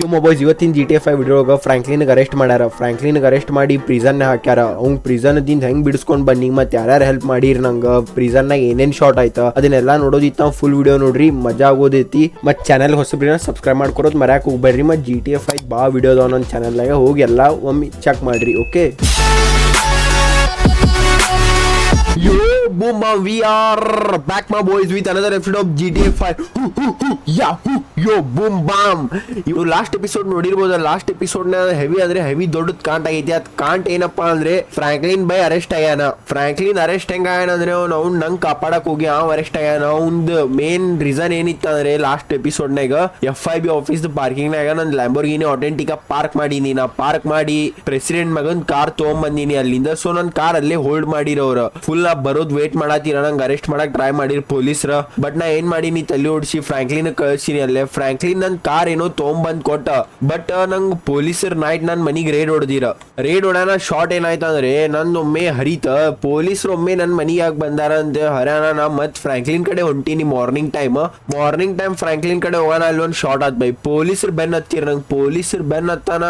You mobiles ಇವತ್ತಿನ G T F I ವಿಡಿಯೋಗ ಫ್ರಾಂಕ್ಲಿನ್ಗೆ ಅರೆಸ್ಟ್ ಮಾಡ್ಯಾರ. ಫ್ರಾಂಕ್ಲಿನ್ಗೆ ಅರೆಸ್ಟ್ ಮಾಡಿ ಪ್ರಿಸನ್ ಹಾಕ್ಯಾರ. ಅವ್ನು ಪ್ರಿಸನ್ದಿಂದ ಹೆಂಗೆ ಬಿಡಿಸ್ಕೊಂಡು ಬನ್ನಿ ಮತ್ತೆ ಯಾರ್ಯಾರು ಹೆಲ್ಪ್ ಮಾಡಿರಿ ನಂಗೆ? ಪ್ರಿಸನ್ನಾಗ ಏನೇನು ಶಾರ್ಟ್ ಆಯ್ತು? ಅದನ್ನೆಲ್ಲ ನೋಡೋದಿತ್ತು ಫುಲ್ ವಿಡಿಯೋ ನೋಡ್ರಿ. ಮಜಾ ಆಗೋದೈತಿ. ಮತ್ತೆ ಚಾನಲ್ ಹೊಸಬ್ರಿನ ಸಬ್ಸ್ಕ್ರೈಬ್ ಮಾಡ್ಕೊರೋದು ಮರ್ಯಾಕೆ ಹೋಗ್ಬೇಡ್ರಿ. ಮತ್ತೆ ಜಿ ಟಿ ಎಫ್ ಐ ಬಾ ವಿಡಿಯೋ ಅದಾವ ನನ್ನ ಚಾನಲ್ನಾಗ ಹೋಗಿ ಎಲ್ಲ ಒಮ್ಮೆ ಚೆಕ್ ಮಾಡ್ರಿ okay Boom, bam, we are back, my boys, with another episode of GTA 5. Hoo, hoo, hoo, yeah, hoo, yo, boom, bam. Last episode ನೋಡಿರ್ಬೋದು ಲಾಸ್ಟ್ ಎಪಿಸೋಡ್ನ ಹೆವಿ ಅಂದ್ರೆ ಹೆವಿ ದೊಡ್ಡದ್ ಕಾಂಟ್ ಆಗೈತಿ. ಅದ್ ಕಾಂಟ್ ಏನಪ್ಪಾ ಅಂದ್ರೆ ಫ್ರಾಂಕ್ಲಿನ್ ಬೈ ಅರೆಸ್ಟ್ ಆಗ್ಯಾನ ಫ್ರಾಂಕ್ಲಿನ್ ಅರೆಸ್ಟ್ ಹೆಂಗ ಆಗ್ಯಾನ ಅಂದ್ರೆ ಅವ್ನು ಅವ್ನ್ ನಂಗ್ ಕಾಪಾಡಕ್ ಹೋಗಿ ಅವ್ ಅರೆಸ್ಟ್ ಆಗ್ಯಾನ. ಅವ್ನ್ದು ಮೇನ್ ರೀಸನ್ ಏನಿತ್ತು ಅಂದ್ರೆ ಲಾಸ್ಟ್ ಎಪಿಸೋಡ್ ನಾಗ F I B office parking ನಾಗ ನನ್ ಲ್ಯಾಂಬೋರ್ಗಿನಿ ಆಟೆಂಟಿಕ ಪಾರ್ಕ್ ಮಾಡೀನಿ. ನಾ ಪಾರ್ಕ್ ಮಾಡಿ ಪ್ರೆಸಿಡೆಂಟ್ ಮಗನ್ ಕಾರ್ ತಗೊಂಡ್ ತಗೊಂಬಂದಿನಿ ಅಲ್ಲಿಂದ. ಸೊ ನನ್ ಕಾರ್ ಅಲ್ಲೇ ಹೋಲ್ಡ್ ಮಾಡಿರೋರು. ಫುಲ್ ನಾ ಬರೋದ್ ವೇಟ್ ಮಾಡತ್ತೀರ ನಂಗೆ ಅರೆಸ್ಟ್ ಮಾಡಕ್ ಟ್ರೈ ಮಾಡಿರ್ ಪೊಲೀಸ್ರ. ಬಟ್ ನಾ ಏನ್ ಮಾಡೀನಿ ತಲೆ ಓಡಿಸಿ ಫ್ರಾಂಕ್ಲಿನ್ ಕಳ್ಸಿನಿ ಅಲ್ಲೇ. ಫ್ರಾಂಕ್ಲಿನ್ ನನ್ ಕಾರ್ ಏನೋ ತೊಗೊಂಬಂದ್ ಕೊಟ್ಟ. ಬಟ್ ನಂಗ್ ಪೊಲೀಸರ್ ನೈಟ್ ನನ್ ಮನಿಗ್ ರೇಡ್ ಹೊಡೆದಿರ. ರೇಡ್ ಹೊಡ್ಯಾನ ಶಾರ್ಟ್ ಏನಾಯ್ತು ಅಂದ್ರೆ ನನ್ ಒಮ್ಮೆ ಹರಿತ. ಪೊಲೀಸರು ಒಮ್ಮೆ ನನ್ ಮನಿಯಾಗ ಬಂದಾರ ಅಂತ ಹರ್ಯಾಣ ನಾ ಮತ್ ಫ್ರಾಂಕ್ಲಿನ್ ಕಡೆ ಹೊಂಟೀನಿ morning time morning time Franklin ಕಡೆ ಹೋಗೋಣ ಅಲ್ಲಿ ಒಂದ್ ಶಾರ್ಟ್ ಆತ್ ಬೈ. ಪೊಲೀಸರು ಬೆನ್ ಹತ್ತಿರ ನಂಗೆ. ಪೊಲೀಸರು ಬೆನ್ ಹತ್ತಾನ,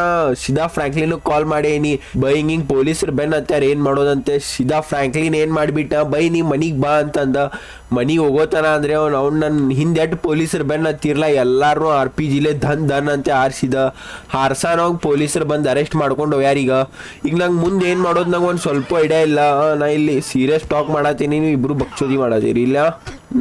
ಸಿದಾ ಫ್ರಾಂಕ್ಲಿನ್ ಕಾಲ್ ಮಾಡೇನಿ. ಬೈ ಹಿಂಗ್ ಹಿಂಗ್ ಪೊಲೀಸರು ಬೆನ್ ಹತ್ತಾರ ಏನ್ ಮಾಡೋದಂತೆ? ಸಿದಾ ಫ್ರಾಂಕ್ಲಿನ್ ಏನ್ ಮಾಡ್ಬಿಟ್ಟ? ಬೈ ನೀ ಮನೆಗೆ ಬಾ ಅಂತಂದ. ಮನೆಗೆ ಹೋಗೋತನ ಅಂದ್ರೆ ಅವ್ನು ಅವ್ನು ನನ್ನ ಹಿಂದೆ ಎಟ್ಟು ಪೊಲೀಸರು ಬೆನ್ ಹತ್ತಿರಲ್ಲ ಎಲ್ಲಾರು ಆರ್ ಪಿ ಜಿಲೆ ಧನ್ ಧನ್ ಅಂತ ಆರಿಸಿದ. ಹಾರ್ಸಾನ ಪೊಲೀಸರು ಬಂದು ಅರೆಸ್ಟ್ ಮಾಡ್ಕೊಂಡು ಹೋಗ್ಯಾರ ಈಗ. ನಂಗೆ ಮುಂದೆ ಏನು ಮಾಡೋದು ನಂಗೆ ಒಂದು ಸ್ವಲ್ಪ ಐಡಿಯಾ ಇಲ್ಲ. ನಾ ಇಲ್ಲಿ ಸೀರಿಯಸ್ ಟಾಕ್ ಮಾಡತ್ತೀನಿ ನೀವು ಇಬ್ಬರು ಬಕ್ಚೋದಿ ಮಾಡತ್ತೀರಿ ಇಲ್ಲ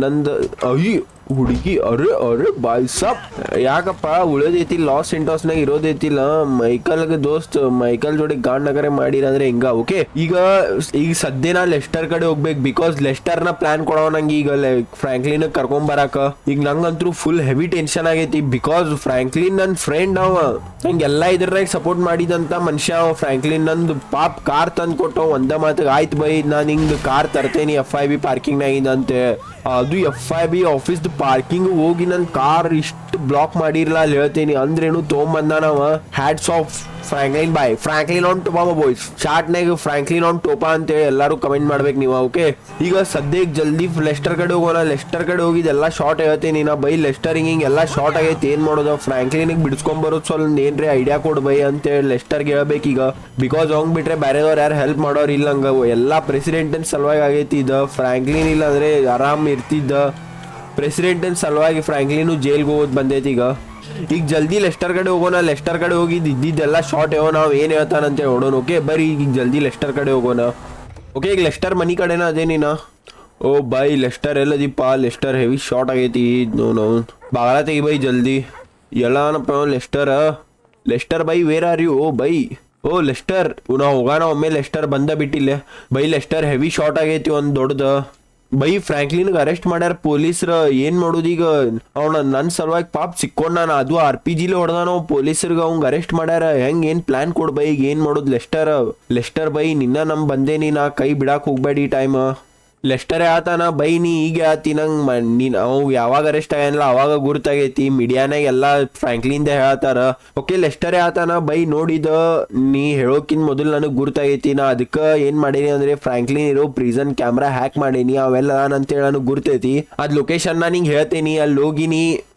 ನಂದು ಅಯ್ಯ. ಹುಡುಗಿ, ಅರೆ ಅರೆ, ಬಾಯ್ ಸಾಪ್ ಯಾಕಪ್ಪ, ಉಳಿದೈತಿ ಲಾಸ್ ಸೆಂಟೋಸ್ನಾಗ ಇರೋದೈತಿಲ್ಲ. ಮೈಕಲ್ಗೆ ದೋಸ್ತ್, ಮೈಕಲ್ ಜೋಡಿ ಗಾಂಡ್ನಗರೆ ಮಾಡಿರ ಅಂದ್ರೆ ಹೆಂಗ? ಓಕೆ, ಈಗ ಈಗ ಸದ್ಯ ನಾ ಲೆಸ್ಟರ್ ಕಡೆ ಹೋಗ್ಬೇಕು. ಬಿಕಾಸ್ ಲೆಸ್ಟರ್ನ ಪ್ಲಾನ್ ಕೊಡೋ ನಂಗೆ ಈಗ ಫ್ರಾಂಕ್ಲಿನ್ ಕರ್ಕೊಂಡ್ ಬರಾಕ. ಈಗ ನಂಗಂತೂ ಫುಲ್ ಹೆವಿ ಟೆನ್ಷನ್ ಆಗೈತಿ. ಬಿಕಾಸ್ ಫ್ರಾಂಕ್ಲಿನ್ ನನ್ ಫ್ರೆಂಡ್ ಅವ. ನಂಗೆ ಎಲ್ಲಾ ಇದ್ರಾಗ ಸಪೋರ್ಟ್ ಮಾಡಿದಂತ ಮನುಷ್ಯ ಫ್ರಾಂಕ್ಲಿನ್ ನಂದು ಪಾಪ್ ಕಾರ್ ತಂದು ಕೊಟ್ಟು ಒಂದ ಮಾತಿಗೆ ಆಯ್ತು ಬೈ, ನಾನು ಹಿಂಗ್ ಕಾರ್ ತರ್ತೇನಿ ಎಫ್ ಐ ಬಿ ಪಾರ್ಕಿಂಗ್ನಾಗಿಂದಂತೆ ಅದು F I B office parking ಹೋಗಿ ನನ್ನ ಕಾರ್ ಇಷ್ಟು ಬ್ಲಾಕ್ ಮಾಡಿರ್ಲ ಅಲ್ಲಿ ಹೇಳ್ತೀನಿ. ಅಂದ್ರೇನು ತೊಗೊಂಬಂದಾನವ hats off Franklin bye Franklin on ಟೋಪಾ ಬಾಯ್ಸ್ ಶಾರ್ಟ್ನಾಗ ಫ್ರಾಂಕ್ಲಿನ್ ಆನ್ ಟೋಪಾ ಅಂತೇಳಿ ಎಲ್ಲರೂ ಕಮೆಂಟ್ ಮಾಡ್ಬೇಕು ನೀವು ಓಕೆ ಈಗ ಸದ್ಯಕ್ಕೆ ಜಲ್ದಿ ಲೆಸ್ಟರ್ ಕಡೆ ಹೋಗೋಣ. ಲೆಸ್ಟರ್ ಕಡೆ ಹೋಗಿದ್ದೆಲ್ಲ ಶಾರ್ಟ್ ಹೇಳ್ತೀನಿ. ನಾ ಬೈ ಲೆಸ್ಟರ್ ಹಿಂಗ್ ಎಲ್ಲ ಶಾರ್ಟ್ ಆಗೈತಿ. ಏನ್ ಮಾಡೋದು? ಫ್ರಾಂಕ್ಲಿನಿಗೆ ಬಿಡಿಸ್ಕೊಂಬರೋದು ಸ್ವಲ್ಪ ಏನ್ರಿ ಐಡಿಯಾ ಕೊಡು ಬೈ ಅಂತೇಳಿ ಲೆಸ್ಟರ್ಗೆ ಹೇಳ್ಬೇಕೀಗ ಬಿಕಾಸ್ ಹಂಗೆ ಬಿಟ್ರೆ ಬೇರೆದವ್ರು ಯಾರು ಹೆಲ್ಪ್ ಮಾಡೋರು ಇಲ್ಲ ಹಂಗ. ಎಲ್ಲ ಪ್ರೆಸಿಡೆಂಟಿನ ಸಲುವಾಗಿ ಆಗೈತಿ. ಇದು ಫ್ರಾಂಕ್ಲಿನ್ ಇಲ್ಲ ಅಂದ್ರೆ ಆರಾಮ್ ಇರ್ತಿದ್ದ. ಪ್ರೆಸಿಡೆಂಟಿನ ಸಲುವಾಗಿ ಫ್ರಾಂಕ್ಲಿನು ಜೈಲ್ಗೆ ಹೋಗೋದು ಬಂದೈತಿ ಈಗ ಈಗ ಜಲ್ದಿ ಲೆಸ್ಟರ್ ಕಡೆ ಹೋಗೋಣ ಲೆಸ್ಟರ್ ಕಡೆ ಹೋಗಿ ಇದ್ದಿದ್ದೆಲ್ಲ ಶಾರ್ಟ್ ಹೇಳೋ ನಾವು ಏನು ಹೇಳ್ತಾನಂತ ನೋಡೋಣ ಓಕೆ ಬರೀ ಈಗ ಜಲ್ದಿ ಲೆಸ್ಟರ್ ಕಡೆ ಹೋಗೋಣ ಓಕೆ ಈಗ ಲೆಸ್ಟರ್ ಮನಿ ಕಡೆನ ಅದೇ ನೀನ ಓ ಬೈ ಲೆಸ್ಟರ್ ಎಲ್ಲದಿಪ್ಪ ಲೆಸ್ಟರ್ ಹೆವಿ ಶಾರ್ಟ್ ಆಗೈತಿ ನೋ ನೋ ಬಾಗಲ ತೆಗಿ ಬೈ ಜಲ್ದಿ ಎಲ್ಲನಪ್ಪ ಲೆಸ್ಟರ್ ಲೆಸ್ಟರ್ ಬೈ ವೇರ್ ಆರ್ ಯು ಓ ಬೈ ಓ ಲೆಸ್ಟರ್ ನಾವು ಹೋಗೋಣ ಒಮ್ಮೆ ಲೆಸ್ಟರ್ ಬಂದ ಬಿಟ್ಟಿಲ್ಲ ಬೈ ಲೆಸ್ಟರ್ ಹೆವಿ ಶಾರ್ಟ್ ಆಗೈತಿ ಒಂದು ದೊಡ್ಡದು ಬೈ ಫ್ರಾಂಕ್ಲಿನ್ಗೆ ಅರೆಸ್ಟ್ ಮಾಡ್ಯಾರ ಪೊಲೀಸ್ರ, ಏನ್ ಮಾಡೋದು ಈಗ? ಅವನ ನನ್ನ ಸಲುವಾಗಿ ಪಾಪ್ ಸಿಕ್ಕೊಂಡ್ ನಾನು ಅದು ಆರ್ ಪಿ ಜಿಲಿ ಹೊಡೆದಾನ ಪೊಲೀಸರ್ಗೆ ಅವಂಗ ಅರೆಸ್ಟ್ ಮಾಡ್ಯಾರ. ಹೆಂಗ್ ಏನ್ ಪ್ಲಾನ್ ಕೊಡ್ ಬೈ? ಈಗ ಏನ್ ಮಾಡೋದು ಲೆಸ್ಟರ್ ಲೆಸ್ಟರ್ ಬೈ? ನಿನ್ನ ನಮ್ ಬಂದೇನಿ ನಾ ಕೈ ಬಿಡಾಕ್ ಹೋಗ್ಬೇಡಿ ಟೈಮ್. ಲೆಸ್ಟರೇ ಆತನ ಬೈ ನೀ ಈಗ ಆತಿ ನಂಗೆ ಮ, ನೀನು ಅವ್ ಯಾವಾಗ ಅರೆಸ್ಟ್ ಆಗ್ಯಾನಲ್ಲ ಅವಾಗ ಗುರುತಾಗೈತಿ. ಮೀಡಿಯಾನಾಗ ಎಲ್ಲ ಫ್ರಾಂಕ್ಲಿಂದ ಹೇಳ್ತಾರ, ಓಕೆ ಲೆಸ್ಟರೇ ಆತನ, ಬೈ ನೋಡಿದ, ನೀ ಹೇಳೋಕಿನ್ ಮೊದಲು ನನಗೆ ಗುರ್ತಾಗೈತಿ. ನಾ ಅದಕ್ಕೆ ಏನು ಮಾಡೀನಿ ಅಂದ್ರೆ ಫ್ರಾಂಕ್ಲಿನ್ ಇರೋ ಪ್ರಿಸನ್ ಕ್ಯಾಮ್ರಾ ಹ್ಯಾಕ್ ಮಾಡೀನಿ. ಅವೆಲ್ಲ ಅಂತೇಳಿ ನನಗೆ ಗುರ್ತೈತಿ. ಅದ್ ಲೊಕೇಶನ್ ನಾ ನಿಂಗೆ ಹೇಳ್ತೀನಿ. ಅಲ್ಲಿ ಹೋಗಿ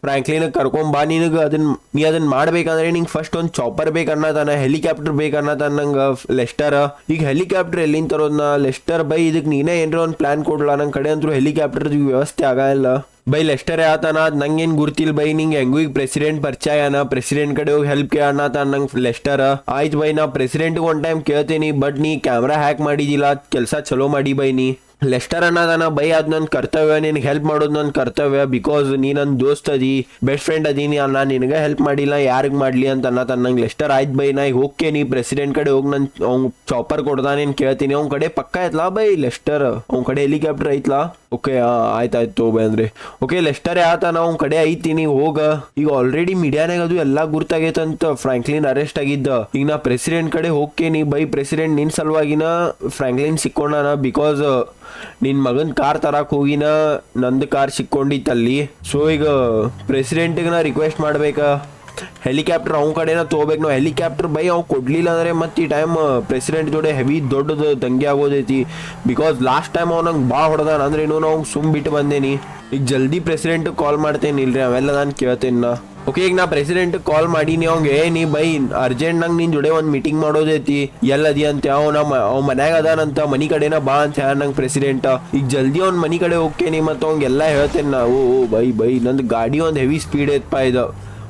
ನೀ ಫ್ರಾಂಕ್ಲಿನ್ ಕರ್ಕೊಂಬಾ ನಿನಗೆ ಅದನ್ನ ನೀ ಅದನ್ನ ಮಾಡ್ಬೇಕಂದ್ರೆ ನಿಂಗೆ ಫಸ್ಟ್ ಒಂದು ಚಾಪರ್ ಬೇಕನ್ನತಾನ ಹೆಲಿಕಾಪ್ಟರ್ ಬೇಕನ್ನತಾನ ನಂಗೆ ಲೆಸ್ಟರ್ ಈಗ ಹೆಲಿಕಾಪ್ಟರ್ ಎಲ್ಲಿಂದ ತರೋದ್ನ? ಲೆಸ್ಟರ್ ಬೈ ಇದಕ್ಕೆ ನೀನೇ ಏನರ ಒಂದು ಪ್ಲಾನ್ ಕೊಡ್ಲಾ ನನ್ನ ಕಡೆ ಅಂತೂ ಹೆಲಿಕಾಪ್ಟರ್ ವ್ಯವಸ್ಥೆ ಆಗಲ್ಲ. ಬೈ ಲೆಸ್ಟರ್ ಆತನ, ಅದ್ ನಂಗೇನ್ ಗುರ್ತಿಲ್ ಬೈ ನಿಂಗೆ ಹೆಂಗೂ ಈಗ ಪ್ರೆಸಿಡೆಂಟ್ ಪರಿಚಯ ಅನ ಪ್ರೆಸಿಡೆಂಟ್ ಕಡೆ ಹೋಗಿ ಹೆಲ್ಪ್ ಕೇಳಣ ನಂಗೆ ಲೆಸ್ಟರ್ ಆಯ್ತು ಬೈ ನಾ ಪ್ರೆಸಿಡೆಂಟ್ ಒನ್ ಟೈಮ್ ಕೇಳ್ತೀನಿ ಬಟ್ ನೀ ಕ್ಯಾಮ್ರಾ ಹ್ಯಾಕ್ ಮಾಡಿದಿಲ್ಲ, ಕೆಲಸ ಚಲೋ ಮಾಡಿ ಬೈ ನೀ. ಲೆಸ್ಟರ್ ಅನ್ನೋದ ಬೈ ಅದು ನನ್ನ ಕರ್ತವ್ಯ, ನಿನಗೆ ಹೆಲ್ಪ್ ಮಾಡೋದು ನನ್ನ ಕರ್ತವ್ಯ ಬಿಕಾಸ್ ನೀ ನನ್ನ ದೋಸ್ತ್ ಅದಿ ಬೆಸ್ಟ್ ಫ್ರೆಂಡ್ ಅದೀನಿ ನಾನು ನಿನಗೆ ಹೆಲ್ಪ್ ಮಾಡಿಲ್ಲ, ಯಾರಿಗೆ ಮಾಡ್ಲಿ ಅಂತ ಅನ್ನತ ನಂಗೆ ಲೆಸ್ಟರ್ ಆಯ್ತು ಬೈ, ನಾ ಈಗ ನೀ ಪ್ರೆಸಿಡೆಂಟ್ ಕಡೆ ಹೋಗಿ ನನ್ ಅವ್ನು ಚಾಪರ್ ಕೊಡ್ದಾನೇನು ಕೇಳ್ತೀನಿ, ಅವ್ನ ಕಡೆ ಪಕ್ಕ ಐತ್ಲಾ ಬೈ ಲೆಸ್ಟರ್ ಅವ್ನ ಕಡೆ ಹೆಲಿಕಾಪ್ಟರ್ ಐತ್ಲಾ? ಓಕೆ ಆಯ್ತಾಯ್ತು ಬೈ ಅಂದ್ರೆ. ಓಕೆ ಲೆಸ್ಟರ್ ಆತ ನಾವು ಕಡೆ ಐತೀನಿ, ಹೋಗ. ಈಗ ಆಲ್ರೆಡಿ ಮೀಡಿಯಾನಾಗ ಅದು ಎಲ್ಲ ಗುರ್ತಾಗೈತಂತ ಫ್ರಾಂಕ್ಲಿನ್ ಅರೆಸ್ಟ್ ಆಗಿದ್ದ. ಈಗ ನಾ ಪ್ರೆಸಿಡೆಂಟ್ ಕಡೆ ಹೋಗ್ಕೇನಿ ಬೈ ಪ್ರೆಸಿಡೆಂಟ್ ನಿನ್ ಸಲುವಾಗಿನ ಫ್ರಾಂಕ್ಲಿನ್ ಸಿಕ್ಕೊಂಡಾನ ಬಿಕಾಸ್ ನಿನ್ ಮಗನ್ ಕಾರ್ ತರಕ್ ಹೋಗಿನ, ನಂದು ಕಾರ್ ಸಿಕ್ಕೊಂಡಿತ್ತಲ್ಲಿ. ಸೊ ಈಗ ಪ್ರೆಸಿಡೆಂಟ್ಗೆ ನಾ ರಿಕ್ವೆಸ್ಟ್ ಮಾಡ್ಬೇಕಾ? ಹೆಲಿಕಾಪ್ಟರ್ ಅವ್ನ ಕಡೆನ ತೊಗೋಬೇಕು ನಾವು. ಹೆಲಿಕಾಪ್ಟರ್ ಬೈ ಅವ್ನು ಕೊಡ್ಲಿಲ್ಲ ಅಂದ್ರೆ ಮತ್ತೆ ಈ ಟೈಮ್ ಪ್ರೆಸಿಡೆಂಟ್ ಜೋಡೆ ಹೆವಿ ದೊಡ್ಡದು ದಂಗೆ ಆಗೋದೈತಿ. ಬಿಕಾಸ್ ಲಾಸ್ಟ್ ಟೈಮ್ ಅವ್ ನಂಗೆ ಭಾಳ ಹೊಡೆದಾನ. ಅಂದ್ರೆ ಇನ್ನೂ ನಾವು ಸುಮ್ ಬಿಟ್ಟು ಬಂದೇನಿ. ಈಗ ಜಲ್ದಿ ಪ್ರೆಸಿಡೆಂಟ್ ಕಾಲ್ ಮಾಡ್ತೇನೆ ಇಲ್ರಿ ಅವೆಲ್ಲ ನಾನು ಕೇಳ್ತೇನೆ ನಾ. ಓಕೆ ಈಗ ನಾ ಪ್ರೆಸಿಡೆಂಟ್ ಕಾಲ್ ಮಾಡೀನಿ ಅವಂಗೆ ಏ ನೀ ಬೈ ಅರ್ಜೆಂಟ್ ನಂಗೆ ನಿನ್ ಜೊತೆ ಒಂದು ಮೀಟಿಂಗ್ ಮಾಡೋದೈತಿ. ಎಲ್ಲದಿ ಅಂತ ಅವ್ ನಮ್ಮ ಅವ್ ಮನ್ಯಾಗ ಅದಾನಂತ ಮನಿ ಕಡೆನ ಬಾ ಅಂತ ಹೇಳ ನಂಗೆ ಪ್ರೆಸಿಡೆಂಟ್ ಈಗ ಜಲ್ದಿ ಅವ್ನ ಮನಿ ಕಡೆ ಹೋಗ್ತೇನೆ ಮತ್ತು ಅವಂಗೆಲ್ಲ ಹೇಳ್ತೇನೆ ನಾ. ಓ ಓ, ಬೈ ಬೈ. ನಂದು ಗಾಡಿ ಒಂದು ಹೆವಿ ಸ್ಪೀಡ್ ಐತಪ್ಪ ಇದು.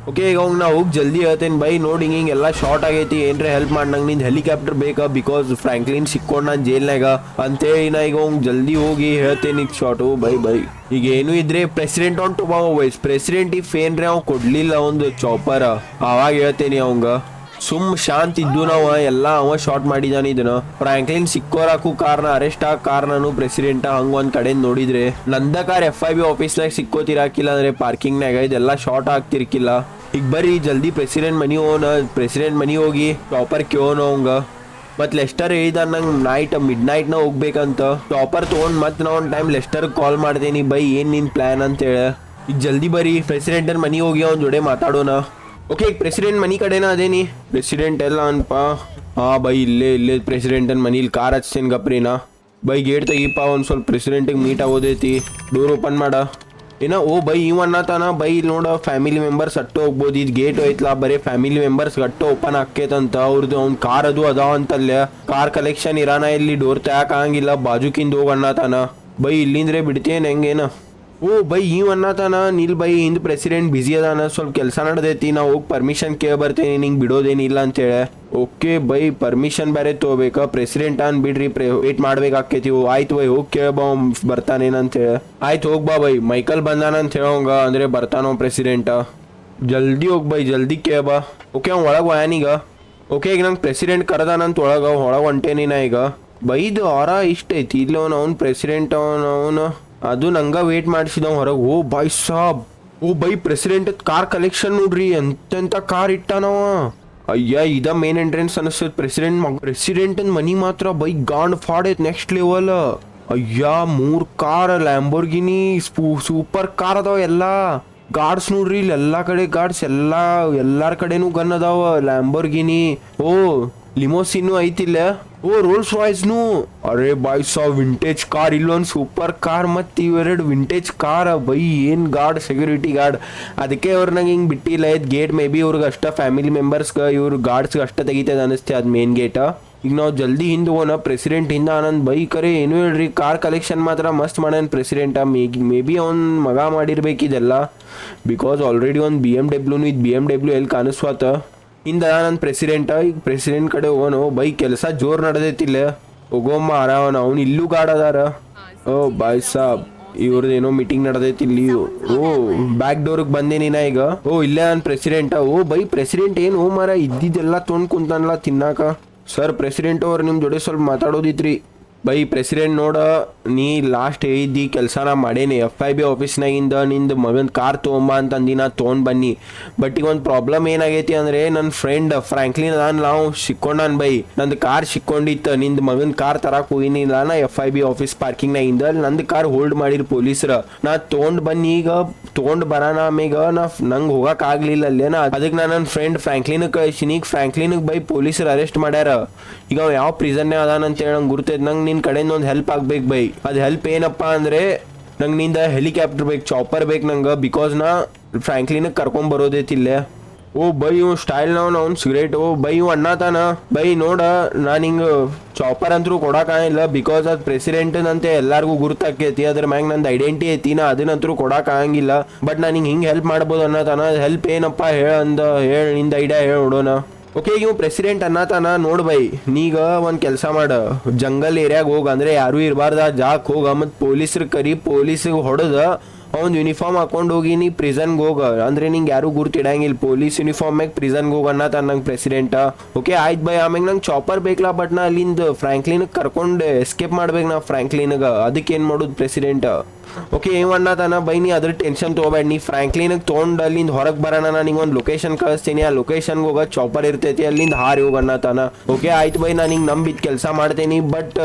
ಓಕೆ ಈಗ ಅವ್ನು ನಾ ಹೋಗಿ ಜಲ್ದಿ ಹೇಳ್ತೇನೆ ಬೈ, ನೋಡಿ ಹಿಂಗೆ ಹಿಂಗೆಲ್ಲ ಶಾರ್ಟ್ ಆಗೈತಿ, ಏನ್ರೆ ಹೆಲ್ಪ್ ಮಾಡಿ ನಂಗೆ ನಿಂದು ಹೆಲಿಕಾಪ್ಟರ್ ಬೇಕಾ? ಬಿಕಾಸ್ ಫ್ರಾಂಕ್ಲಿನ್ ಸಿಕ್ಕೊಂಡು ನಾನು ಜೈಲ್ನಾಗ ಅಂತೇಳಿ ನಾ ಈಗ ಅವ್ನು ಜಲ್ದಿ ಹೋಗಿ ಹೇಳ್ತೇನೆ ಈಗ ಶಾರ್ಟು ಬೈ ಬೈ. ಈಗ ಏನು ಇದ್ರೆ ಪ್ರೆಸಿಡೆಂಟ್ ಆನ್ ಟು ವೈಸ್ ಪ್ರೆಸಿಡೆಂಟ್ ಈ ಫೇನ್ರೆ ಅವ್ನು ಕೊಡ್ಲಿಲ್ಲ ಒಂದು ಚಾಪರ್ ಅವಾಗ ಹೇಳ್ತೇನೆ ಅವಂಗ. ಸುಮ್ ಶಾಂತ್ ಇದ್ದು ನಾವು, ಎಲ್ಲ ಅವ ಶಾರ್ಟ್ ಮಾಡಿದಾನ ಇದನ್ನ. ಫ್ರಾಂಕ್ಲಿನ್ ಸಿಕ್ಕೋರಾಕು ಕಾರ್ನ ಅರೆಸ್ಟ್ ಆಗ ಕಾರಣನು ಪ್ರೆಸಿಡೆಂಟ್ ಹಂಗ ಒಂದ್ ಕಡೆ ನೋಡಿದ್ರೆ. ನಂದ car F I B office ನಾಗ ಸಿಕ್ಕೋತಿರಾಕಿಲ್ಲ ಅಂದ್ರೆ ಪಾರ್ಕಿಂಗ್ನಾಗ ಇದೆಲ್ಲ ಶಾರ್ಟ್ ಆಗ್ತಿರ್ಕಿಲ್ಲ. ಈಗ ಬರ್ರಿ, ಜಲ್ದಿ ಪ್ರೆಸಿಡೆಂಟ್ ಮನಿ ಹೋಗೋಣ ಪ್ರೆಸಿಡೆಂಟ್ ಮನಿ ಹೋಗಿ ಟಾಪರ್ ಕೇಳೋಣ ಅವಂಗ. ಮತ್ ಲೆಸ್ಟರ್ ಹೇಳಿದ ನಂಗೆ ನೈಟ್ ಮಿಡ್ ನೈಟ್ನ ಹೋಗ್ಬೇಕಂತ. ಟಾಪರ್ ತಗೊಂಡ್ ಮತ್ ನಾ ಒಂದ್ ಟೈಮ್ ಲೆಸ್ಟರ್ ಕಾಲ್ ಮಾಡ್ತೇನಿ, ಬೈ, ಏನ್ ನಿನ್ ಪ್ಲಾನ್ ಅಂತ ಹೇಳ. ಈಗ ಜಲ್ದಿ ಬರೀ ಪ್ರೆಸಿಡೆಂಟ್ ಮನಿ ಹೋಗಿ ಅವ್ನ ಜೊಡೆ ಮಾತಾಡೋಣ. ಓಕೆ ಪ್ರೆಸಿಡೆಂಟ್ ಮನಿ ಕಡೆನ ಅದೇನಿ? ಪ್ರೆಸಿಡೆಂಟ್ ಎಲ್ಲ ಅನ್ಪ. ಹಾ ಬೈ, ಇಲ್ಲೇ ಇಲ್ಲೇ ಪ್ರೆಸಿಡೆಂಟನ್ ಇಲ್ಲಿ ಕಾರ್ ಹಚ್ತೇನೆ ಗಪ್ರಿನ. ಬೈ, ಗೇಟ್ ತೆಗಿಪ್ಪ, ಒಂದು ಸ್ವಲ್ಪ ಪ್ರೆಸಿಡೆಂಟಿಗೆ ಮೀಟ್ ಆಗೋದೈತಿ. ಡೋರ್ ಓಪನ್ ಮಾಡ. ಏನ, ಓ, ಬೈ, ಇವ್ ಅನ್ನತಾನ ಬೈ ಇಲ್ಲಿ ನೋಡ ಫ್ಯಾಮಿಲಿ ಮೆಂಬರ್ಸ್ ಅಟ್ಟು ಹೋಗ್ಬೋದು. ಇದು ಗೇಟ್ ಐತ್ಲಾ ಬರೀ ಫ್ಯಾಮಿಲಿ ಮೆಂಬರ್ಸ್ ಅಟ್ಟು ಓಪನ್ ಆಕೇತಂತ ಅವ್ರದ್ದು ಅವ್ನ ಕಾರ್ ಅದು ಅದಾವ ಅಂತಲ್ಲೇ. ಕಾರ್ ಕಲೆಕ್ಷನ್ ಇರಾನ ಇಲ್ಲಿ ಡೋರ್ ತೆಗಕ್ ಆಗಂಗಿಲ್ಲ. ಬಾಜುಕಿಂದ ಹೋಗ್ ಅನ್ನತಾನ ಬೈ, ಇಲ್ಲಿಂದ್ರೆ ಬಿಡ್ತೇನೆ ಹೆಂಗೇನ? ಓ ಬೈ ಇವ್ ಅನ್ನತಾನ? ನಿಲ್ ಬೈ ಹಿಂದ್ ಪ್ರೆಸಿಡೆಂಟ್ ಬಿಸಿ ಅದಾನ. ಸ್ವಲ್ಪ ಕೆಲಸ ನಡೆದೈತಿ. ನಾ ಹೋಗಿ ಪರ್ಮಿಷನ್ ಕೇಳ ಬರ್ತೇನೆ. ನಿಂಗೆ ಬಿಡೋದೇನಿಲ್ಲ ಅಂತೇಳಿ. ಓಕೆ ಬೈ ಪರ್ಮಿಷನ್ ಬೇರೆ ತೊಗೋಬೇಕ? ಪ್ರೆಸಿಡೆಂಟ್ ಅನ್ ಬಿಡ್ರಿ ವೇಟ್ ವೇಟ್ ಮಾಡ್ಬೇಕಾಕೈತಿ ಓ, ಆಯ್ತು ಬೈ ಹೋಗಿ ಕೇಳ ಬಾ ಬರ್ತಾನೇನಂತೇಳಿ ಆಯ್ತು ಹೋಗ್ಬಾ ಬೈ ಮೈಕಲ್ ಬಂದಾನ ಅಂತ ಹೇಳೋಂಗ. ಅಂದ್ರೆ ಬರ್ತಾನೋ ಪ್ರೆಸಿಡೆಂಟ ಜಲ್ದಿ ಹೋಗಿ ಬೈ ಜಲ್ದಿ ಕೇಳ ಬಾ. ಓಕೆ ಅವ್ನು ಒಳಗೆ ಒಯಾನೀಗ ಓಕೆ ಈಗ ನಂಗೆ ಪ್ರೆಸಿಡೆಂಟ್ ಕರೆದಾನಂತ ಒಳಗೆ ಒಳಗೆ ಹೊಂಟೇನಿ ನಾ ಈಗ? ಬೈದು ಹೊರ ಇಷ್ಟ ಐತಿ ಇಲ್ಲ ಅವ್ನು ಅವ್ನು ಪ್ರೆಸಿಡೆಂಟ್ ಅವನು ಅವನು. ಅದು ನಂಗೆ ವೇಟ್ ಮಾಡಿಸಿದ ಹೊರಗೆ, ಓ ಬಾಯ್ ಸಾಬ್, ಓ ಬೈ ಪ್ರೆಸಿಡೆಂಟ್ ಕಾರ್ ಕಲೆಕ್ಷನ್ ನೋಡ್ರಿ, ಎಂತೆಂತ ಕಾರ್ ಇಟ್ಟಾನವ? ಅಯ್ಯ, ಇದ ಮೇನ್ ಎಂಟ್ರೆನ್ಸ್ ಅನಿಸ್ತದ ಪ್ರೆಸಿಡೆಂಟ್ ಪ್ರೆಸಿಡೆಂಟ್ ಮನಿ ಮಾತ್ರ ಬೈ ಗಾಂಡ್ ಫಾಡ್ ನೆಕ್ಸ್ಟ್ ಲೆವೆಲ್ ಅಯ್ಯ, ಮೂರ್ ಕಾರ್ ಲ್ಯಾಂಬೋರ್ಗಿನಿ ಸೂಪರ್ ಕಾರ್ ಅದಾವ ಎಲ್ಲಾ. ಗಾರ್ಡ್ಸ್ ನೋಡ್ರಿ ಇಲ್ಲಿ ಎಲ್ಲಾ ಕಡೆ ಗಾರ್ಡ್ಸ್ ಎಲ್ಲಾ, ಎಲ್ಲಾರ ಕಡೆನೂ ಗನ್ ಅದಾವ. ಲ್ಯಾಂಬೋರ್ಗಿನಿ ಓ ಲಿಮೋಸಿನ್ನು ಐತಿಲ್ಲ? ಓ ರೋಲ್ಸ್ ರಾಯ್ಸ್ನು ಅರೆ ಬಾಯ್ ಸಾ ವಿಂಟೇಜ್ ಕಾರ್ ಇಲ್ಲೊಂದು ಸೂಪರ್ ಕಾರ್ ಮತ್ತು ಇವೆರಡು ವಿಂಟೇಜ್ ಕಾರ್ ಬೈ, ಏನು ಗಾರ್ಡ್ ಸೆಕ್ಯೂರಿಟಿ ಗಾರ್ಡ್ ಅದಕ್ಕೆ ಅವ್ರನಾಗ ಹಿಂಗೆ ಬಿಟ್ಟಿಲ್ಲ. ಇದು ಗೇಟ್ ಮೇ ಬಿ ಅವ್ರಿಗೆ ಅಷ್ಟ ಫ್ಯಾಮಿಲಿ ಮೆಂಬರ್ಸ್ಗೆ ಇವ್ರು ಗಾರ್ಡ್ಸ್ಗೆ ಅಷ್ಟ ತೆಗಿತದ ಅನಿಸ್ತೆ ಅದು ಮೇನ್ ಗೇಟ ಈಗ ನಾವು ಜಲ್ದಿ ಹಿಂದೆ ಹೋಗೋಣ. ಪ್ರೆಸಿಡೆಂಟ್ ಹಿಂದೆ ಆನಂದ್ ಬೈ, ಕರೆ, ಏನು ಹೇಳ್ರಿ ಕಾರ್ ಕಲೆಕ್ಷನ್ ಮಾತ್ರ ಮಸ್ತ್ ಮಾಡ್ಯಾನ ಪ್ರೆಸಿಡೆಂಟ ಮೇ ಮೇ ಬಿ ಅವ್ನ ಮಗ ಮಾಡಿರ್ಬೇಕಿದೆಲ್ಲ ಬಿಕಾಸ್ ಆಲ್ರೆಡಿ ಒಂದು ಬಿ ಎಂ ಡಬ್ಲ್ಯೂನು ಇದು ಬಿ ಎಂ ಡಬ್ಲ್ಯೂ ಎಲ್ಲಿ ಕಾಣಿಸ್ವಾತ? ಹಿಂದ ನನ್ನ ಪ್ರೆಸಿಡೆಂಟ ಈಗ ಪ್ರೆಸಿಡೆಂಟ್ ಕಡೆ ಹೋಗೋನು, ಬೈ ಕೆಲಸ ಜೋರ್ ನಡೆದೈತಿಲ್ಲ. ಹೋಗೋಮ್ಮ ಆರಾವನ ಅವ್ನು ಇಲ್ಲೂ ಗಾಡದಾರ ಓ ಬಾಯ್ ಸಾಬ್ ಇವ್ರದ್ದು ಏನೋ ಮೀಟಿಂಗ್ ನಡೆದೈತಿ ಇಲ್ಲಿ ಓ ಬ್ಯಾಕ್ ಡೋರ್ಗೆ ಬಂದೆ ನಾ ಈಗ? ಓ, ಇಲ್ಲೇ ನನ್ನ ಪ್ರೆಸಿಡೆಂಟ ಓ, ಬೈ ಪ್ರೆಸಿಡೆಂಟ್ ಏನು ಮಾರ, ಇದ್ದಿದ್ದೆಲ್ಲ ತೊಂಡ್ ಕುಂತಾನಲ್ಲ ತಿನ್ನಾಕ. ಸರ್ ಪ್ರೆಸಿಡೆಂಟ್ ಅವ್ರು ನಿಮ್ಮ ಜೊತೆ ಸ್ವಲ್ಪ ಮಾತಾಡೋದಿತ್ರಿ. ಬೈ ಪ್ರೆಸಿಡೆಂಟ್ ನೋಡ, ನೀ ಲಾಸ್ಟ್ ಹೇಳಿದ್ದಿ ಕೆಲಸನ ಮಾಡೇನಿ. ಎಫ್ ಐ ಬಿ ಆಫೀಸ್ನಾಗಿಂದ ನಿಂದು ಮಗನ ಕಾರ್ ತೊಗೊಂಬ ಅಂತಂದು ನಾ ತೊಗೊಂಡ್ ಬನ್ನಿ. ಬಟ್ ಈಗ ಒಂದು ಪ್ರಾಬ್ಲಮ್ ಏನಾಗೈತಿ ಅಂದರೆ ನನ್ನ ಫ್ರೆಂಡ್ ಫ್ರಾಂಕ್ಲಿನ್ ನಾನು ನಾವು ಸಿಕ್ಕೊಂಡಾನ ಬೈ. ನಂದು ಕಾರ್ ಸಿಕ್ಕೊಂಡಿತ್ತು ನಿಂದು ಮಗನ ಕಾರ್ ತರಕ್ ಹೋಗಿನಿಲ್ಲ ನಾ ಎಫ್ ಐ ಬಿ ಆಫೀಸ್ ಪಾರ್ಕಿಂಗ್ನಾಗಿಂದ ನಂದು ಕಾರ್ ಹೋಲ್ಡ್ ಮಾಡಿರು ಪೊಲೀಸರ. ನಾ ತೊಗೊಂಡು ಬನ್ನಿ ಈಗ, ತೊಗೊಂಡ್ ಬರೋಣ ಆಮೇಗ ನಾ ನಂಗೆ ಹೋಗಕ್ ಆಗ್ಲಿಲ್ಲ ಅಲ್ಲೇನ? ಅದಕ್ಕೆ ನಾನು ನನ್ನ ಫ್ರೆಂಡ್ ಫ್ರಾಂಕ್ಲಿನ್ ಕಳಿಸಿನಿ. ಈಗ ಫ್ರಾಂಕ್ಲಿನ್ ಬೈ ಪೊಲೀಸರು ಅರೆಸ್ಟ್ ಮಾಡ್ಯಾರ. ಈಗ ಯಾವ ಪ್ರಿಸನ್ನೇ ಅದಾನಂತೇಳಿ ನಂಗೆ ಗುರ್ತೈತೆ. ನಂಗೆ ನಿನ್ನ ಕಡೆಯಿಂದ ಒಂದು ಹೆಲ್ಪ್ ಆಗ್ಬೇಕು ಬೈ. ಅದು ಹೆಲ್ಪ್ ಏನಪ್ಪಾ ಅಂದ್ರೆ ನಂಗೆ ನಿಂದ ಹೆಲಿಕಾಪ್ಟರ್ ಬೇಕು ಚಾಪರ್ ಬೇಕು ನಂಗೆ ಬಿಕಾಸ್ ನಾ ಫ್ರಾಂಕ್ಲಿನ ಕರ್ಕೊಂಡ್ ಬರೋದೈತಿಲ್ಲೇ ಓ ಬೈ ಇವ್ ಸ್ಟೈಲ್ ನಾವು ಅವ್ನು ಸಿಗರೇಟ್ ಓ ಬೈ ಇವ್ ಅಣ್ಣತಾನ ಬೈ ನೋಡ, ನಾನು ಹಿಂಗೆ ಚಾಪರ್ ಅಂತೂ ಇಲ್ಲ ಬಿಕಾಸ್ ಅದು ಪ್ರೆಸಿಡೆಂಟ್ ಎಲ್ಲರಿಗೂ ಗುರುತಾಕೈತಿ ಅದ್ರ ಮ್ಯಾಗ ನಂದು ಐಡೆಂಟಿ ಐತಿ, ನಾ ಅದನ್ನಂತರೂ ಕೊಡಕ್ಕಾಗಂಗಿಲ್ಲ ಬಟ್ ನಾನು ಹಿಂಗೆ ಹಿಂಗೆ ಹೆಲ್ಪ್ ಮಾಡ್ಬೋದು ಅನ್ನತಾನ ಹೆಲ್ಪ್ ಏನಪ್ಪ ಹೇಳ ಅಂದ, ಹೇಳಿ, ನಿಂದ ಐಡಿಯಾ ಹೇಳಿ ನೋಡೋಣ. ಓಕೆ ಇವ್ ಪ್ರೆಸಿಡೆಂಟ್ ಅನ್ನತಾನ ನೋಡ್ ಬೈ. ನೀಗ ಒಂದ್ ಕೆಲಸ ಮಾಡ. ಜಂಗಲ್ ಏರಿಯಾಗ ಹೋಗ ಅಂದ್ರೆ ಯಾರು ಇರಬಾರ್ದ. ಜಾಕ್ ಹೋಗ ಮತ್ ಪೊಲೀಸ್ರ ಕರಿ ಪೊಲೀಸ್ ಹೊಡೆದ. ಅವ್ನ್ ಯೂನಿಫಾರ್ಮ್ ಹಾಕೊಂಡು ಹೋಗಿ ನೀ ಪ್ರಿಸನ್ಗೆ ಹೋಗ. ಅಂದ್ರೆ ನಿಂಗೆ ಯಾರು ಗುರ್ತಿಡಂಗಿಲ್ಲ. ಪೊಲೀಸ್ ಯೂನಿಫಾರ್ಮ್ ಮ್ಯಾಗ ಪ್ರಿಸನ್ಗೆ ಹೋಗ ಅನ್ನತಾನ ನಂಗೆ ಪ್ರೆಸಿಡೆಂಟ್ ಓಕೆ ಆಯ್ತು ಬೈ ಆಮ್ಯಾಗ ನಂಗೆ ಚಾಪರ್ ಬೇಕಲ್ಲ ಬಟ್ ನಾ ಅಲ್ಲಿಂದ ಫ್ರಾಂಕ್ಲಿನ್ ಕರ್ಕೊಂಡು ಎಸ್ಕೇಪ್ ಮಾಡ್ಬೇಕು ನಾ ಫ್ರಾಂಕ್ಲಿನಗ ಅದಕ್ಕೆ ಏನು ಮಾಡೋದು ಪ್ರೆಸಿಡೆಂಟ್ ಓಕೆ ಏನು ಅನ್ನತಾನ ಬೈ, ನೀ ಅದ್ರ ಟೆನ್ಷನ್ ತಗೋಬೇಡ. ನೀ ಫ್ರಾಂಕ್ಲಿನ್ ತೊಗೊಂಡು ಅಲ್ಲಿಂದ ಹೊರಗೆ ಬರೋಣ. ನಾನು ಒಂದು ಲೊಕೇಶನ್ ಕಳಿಸ್ತೀನಿ. ಆ ಲೊಕೇಶನ್ಗೆ ಹೋಗೋ ಚಾಪರ್ ಇರ್ತೈತಿ, ಅಲ್ಲಿಂದ ಹಾರಿ ಹೋಗ ಅನ್ನತಾನ ಓಕೆ ಆಯ್ತು ಬೈ ನಾನು ಹಿಂಗೆ ನಂಬಿದ ಕೆಲಸ ಮಾಡ್ತೀನಿ ಬಟ್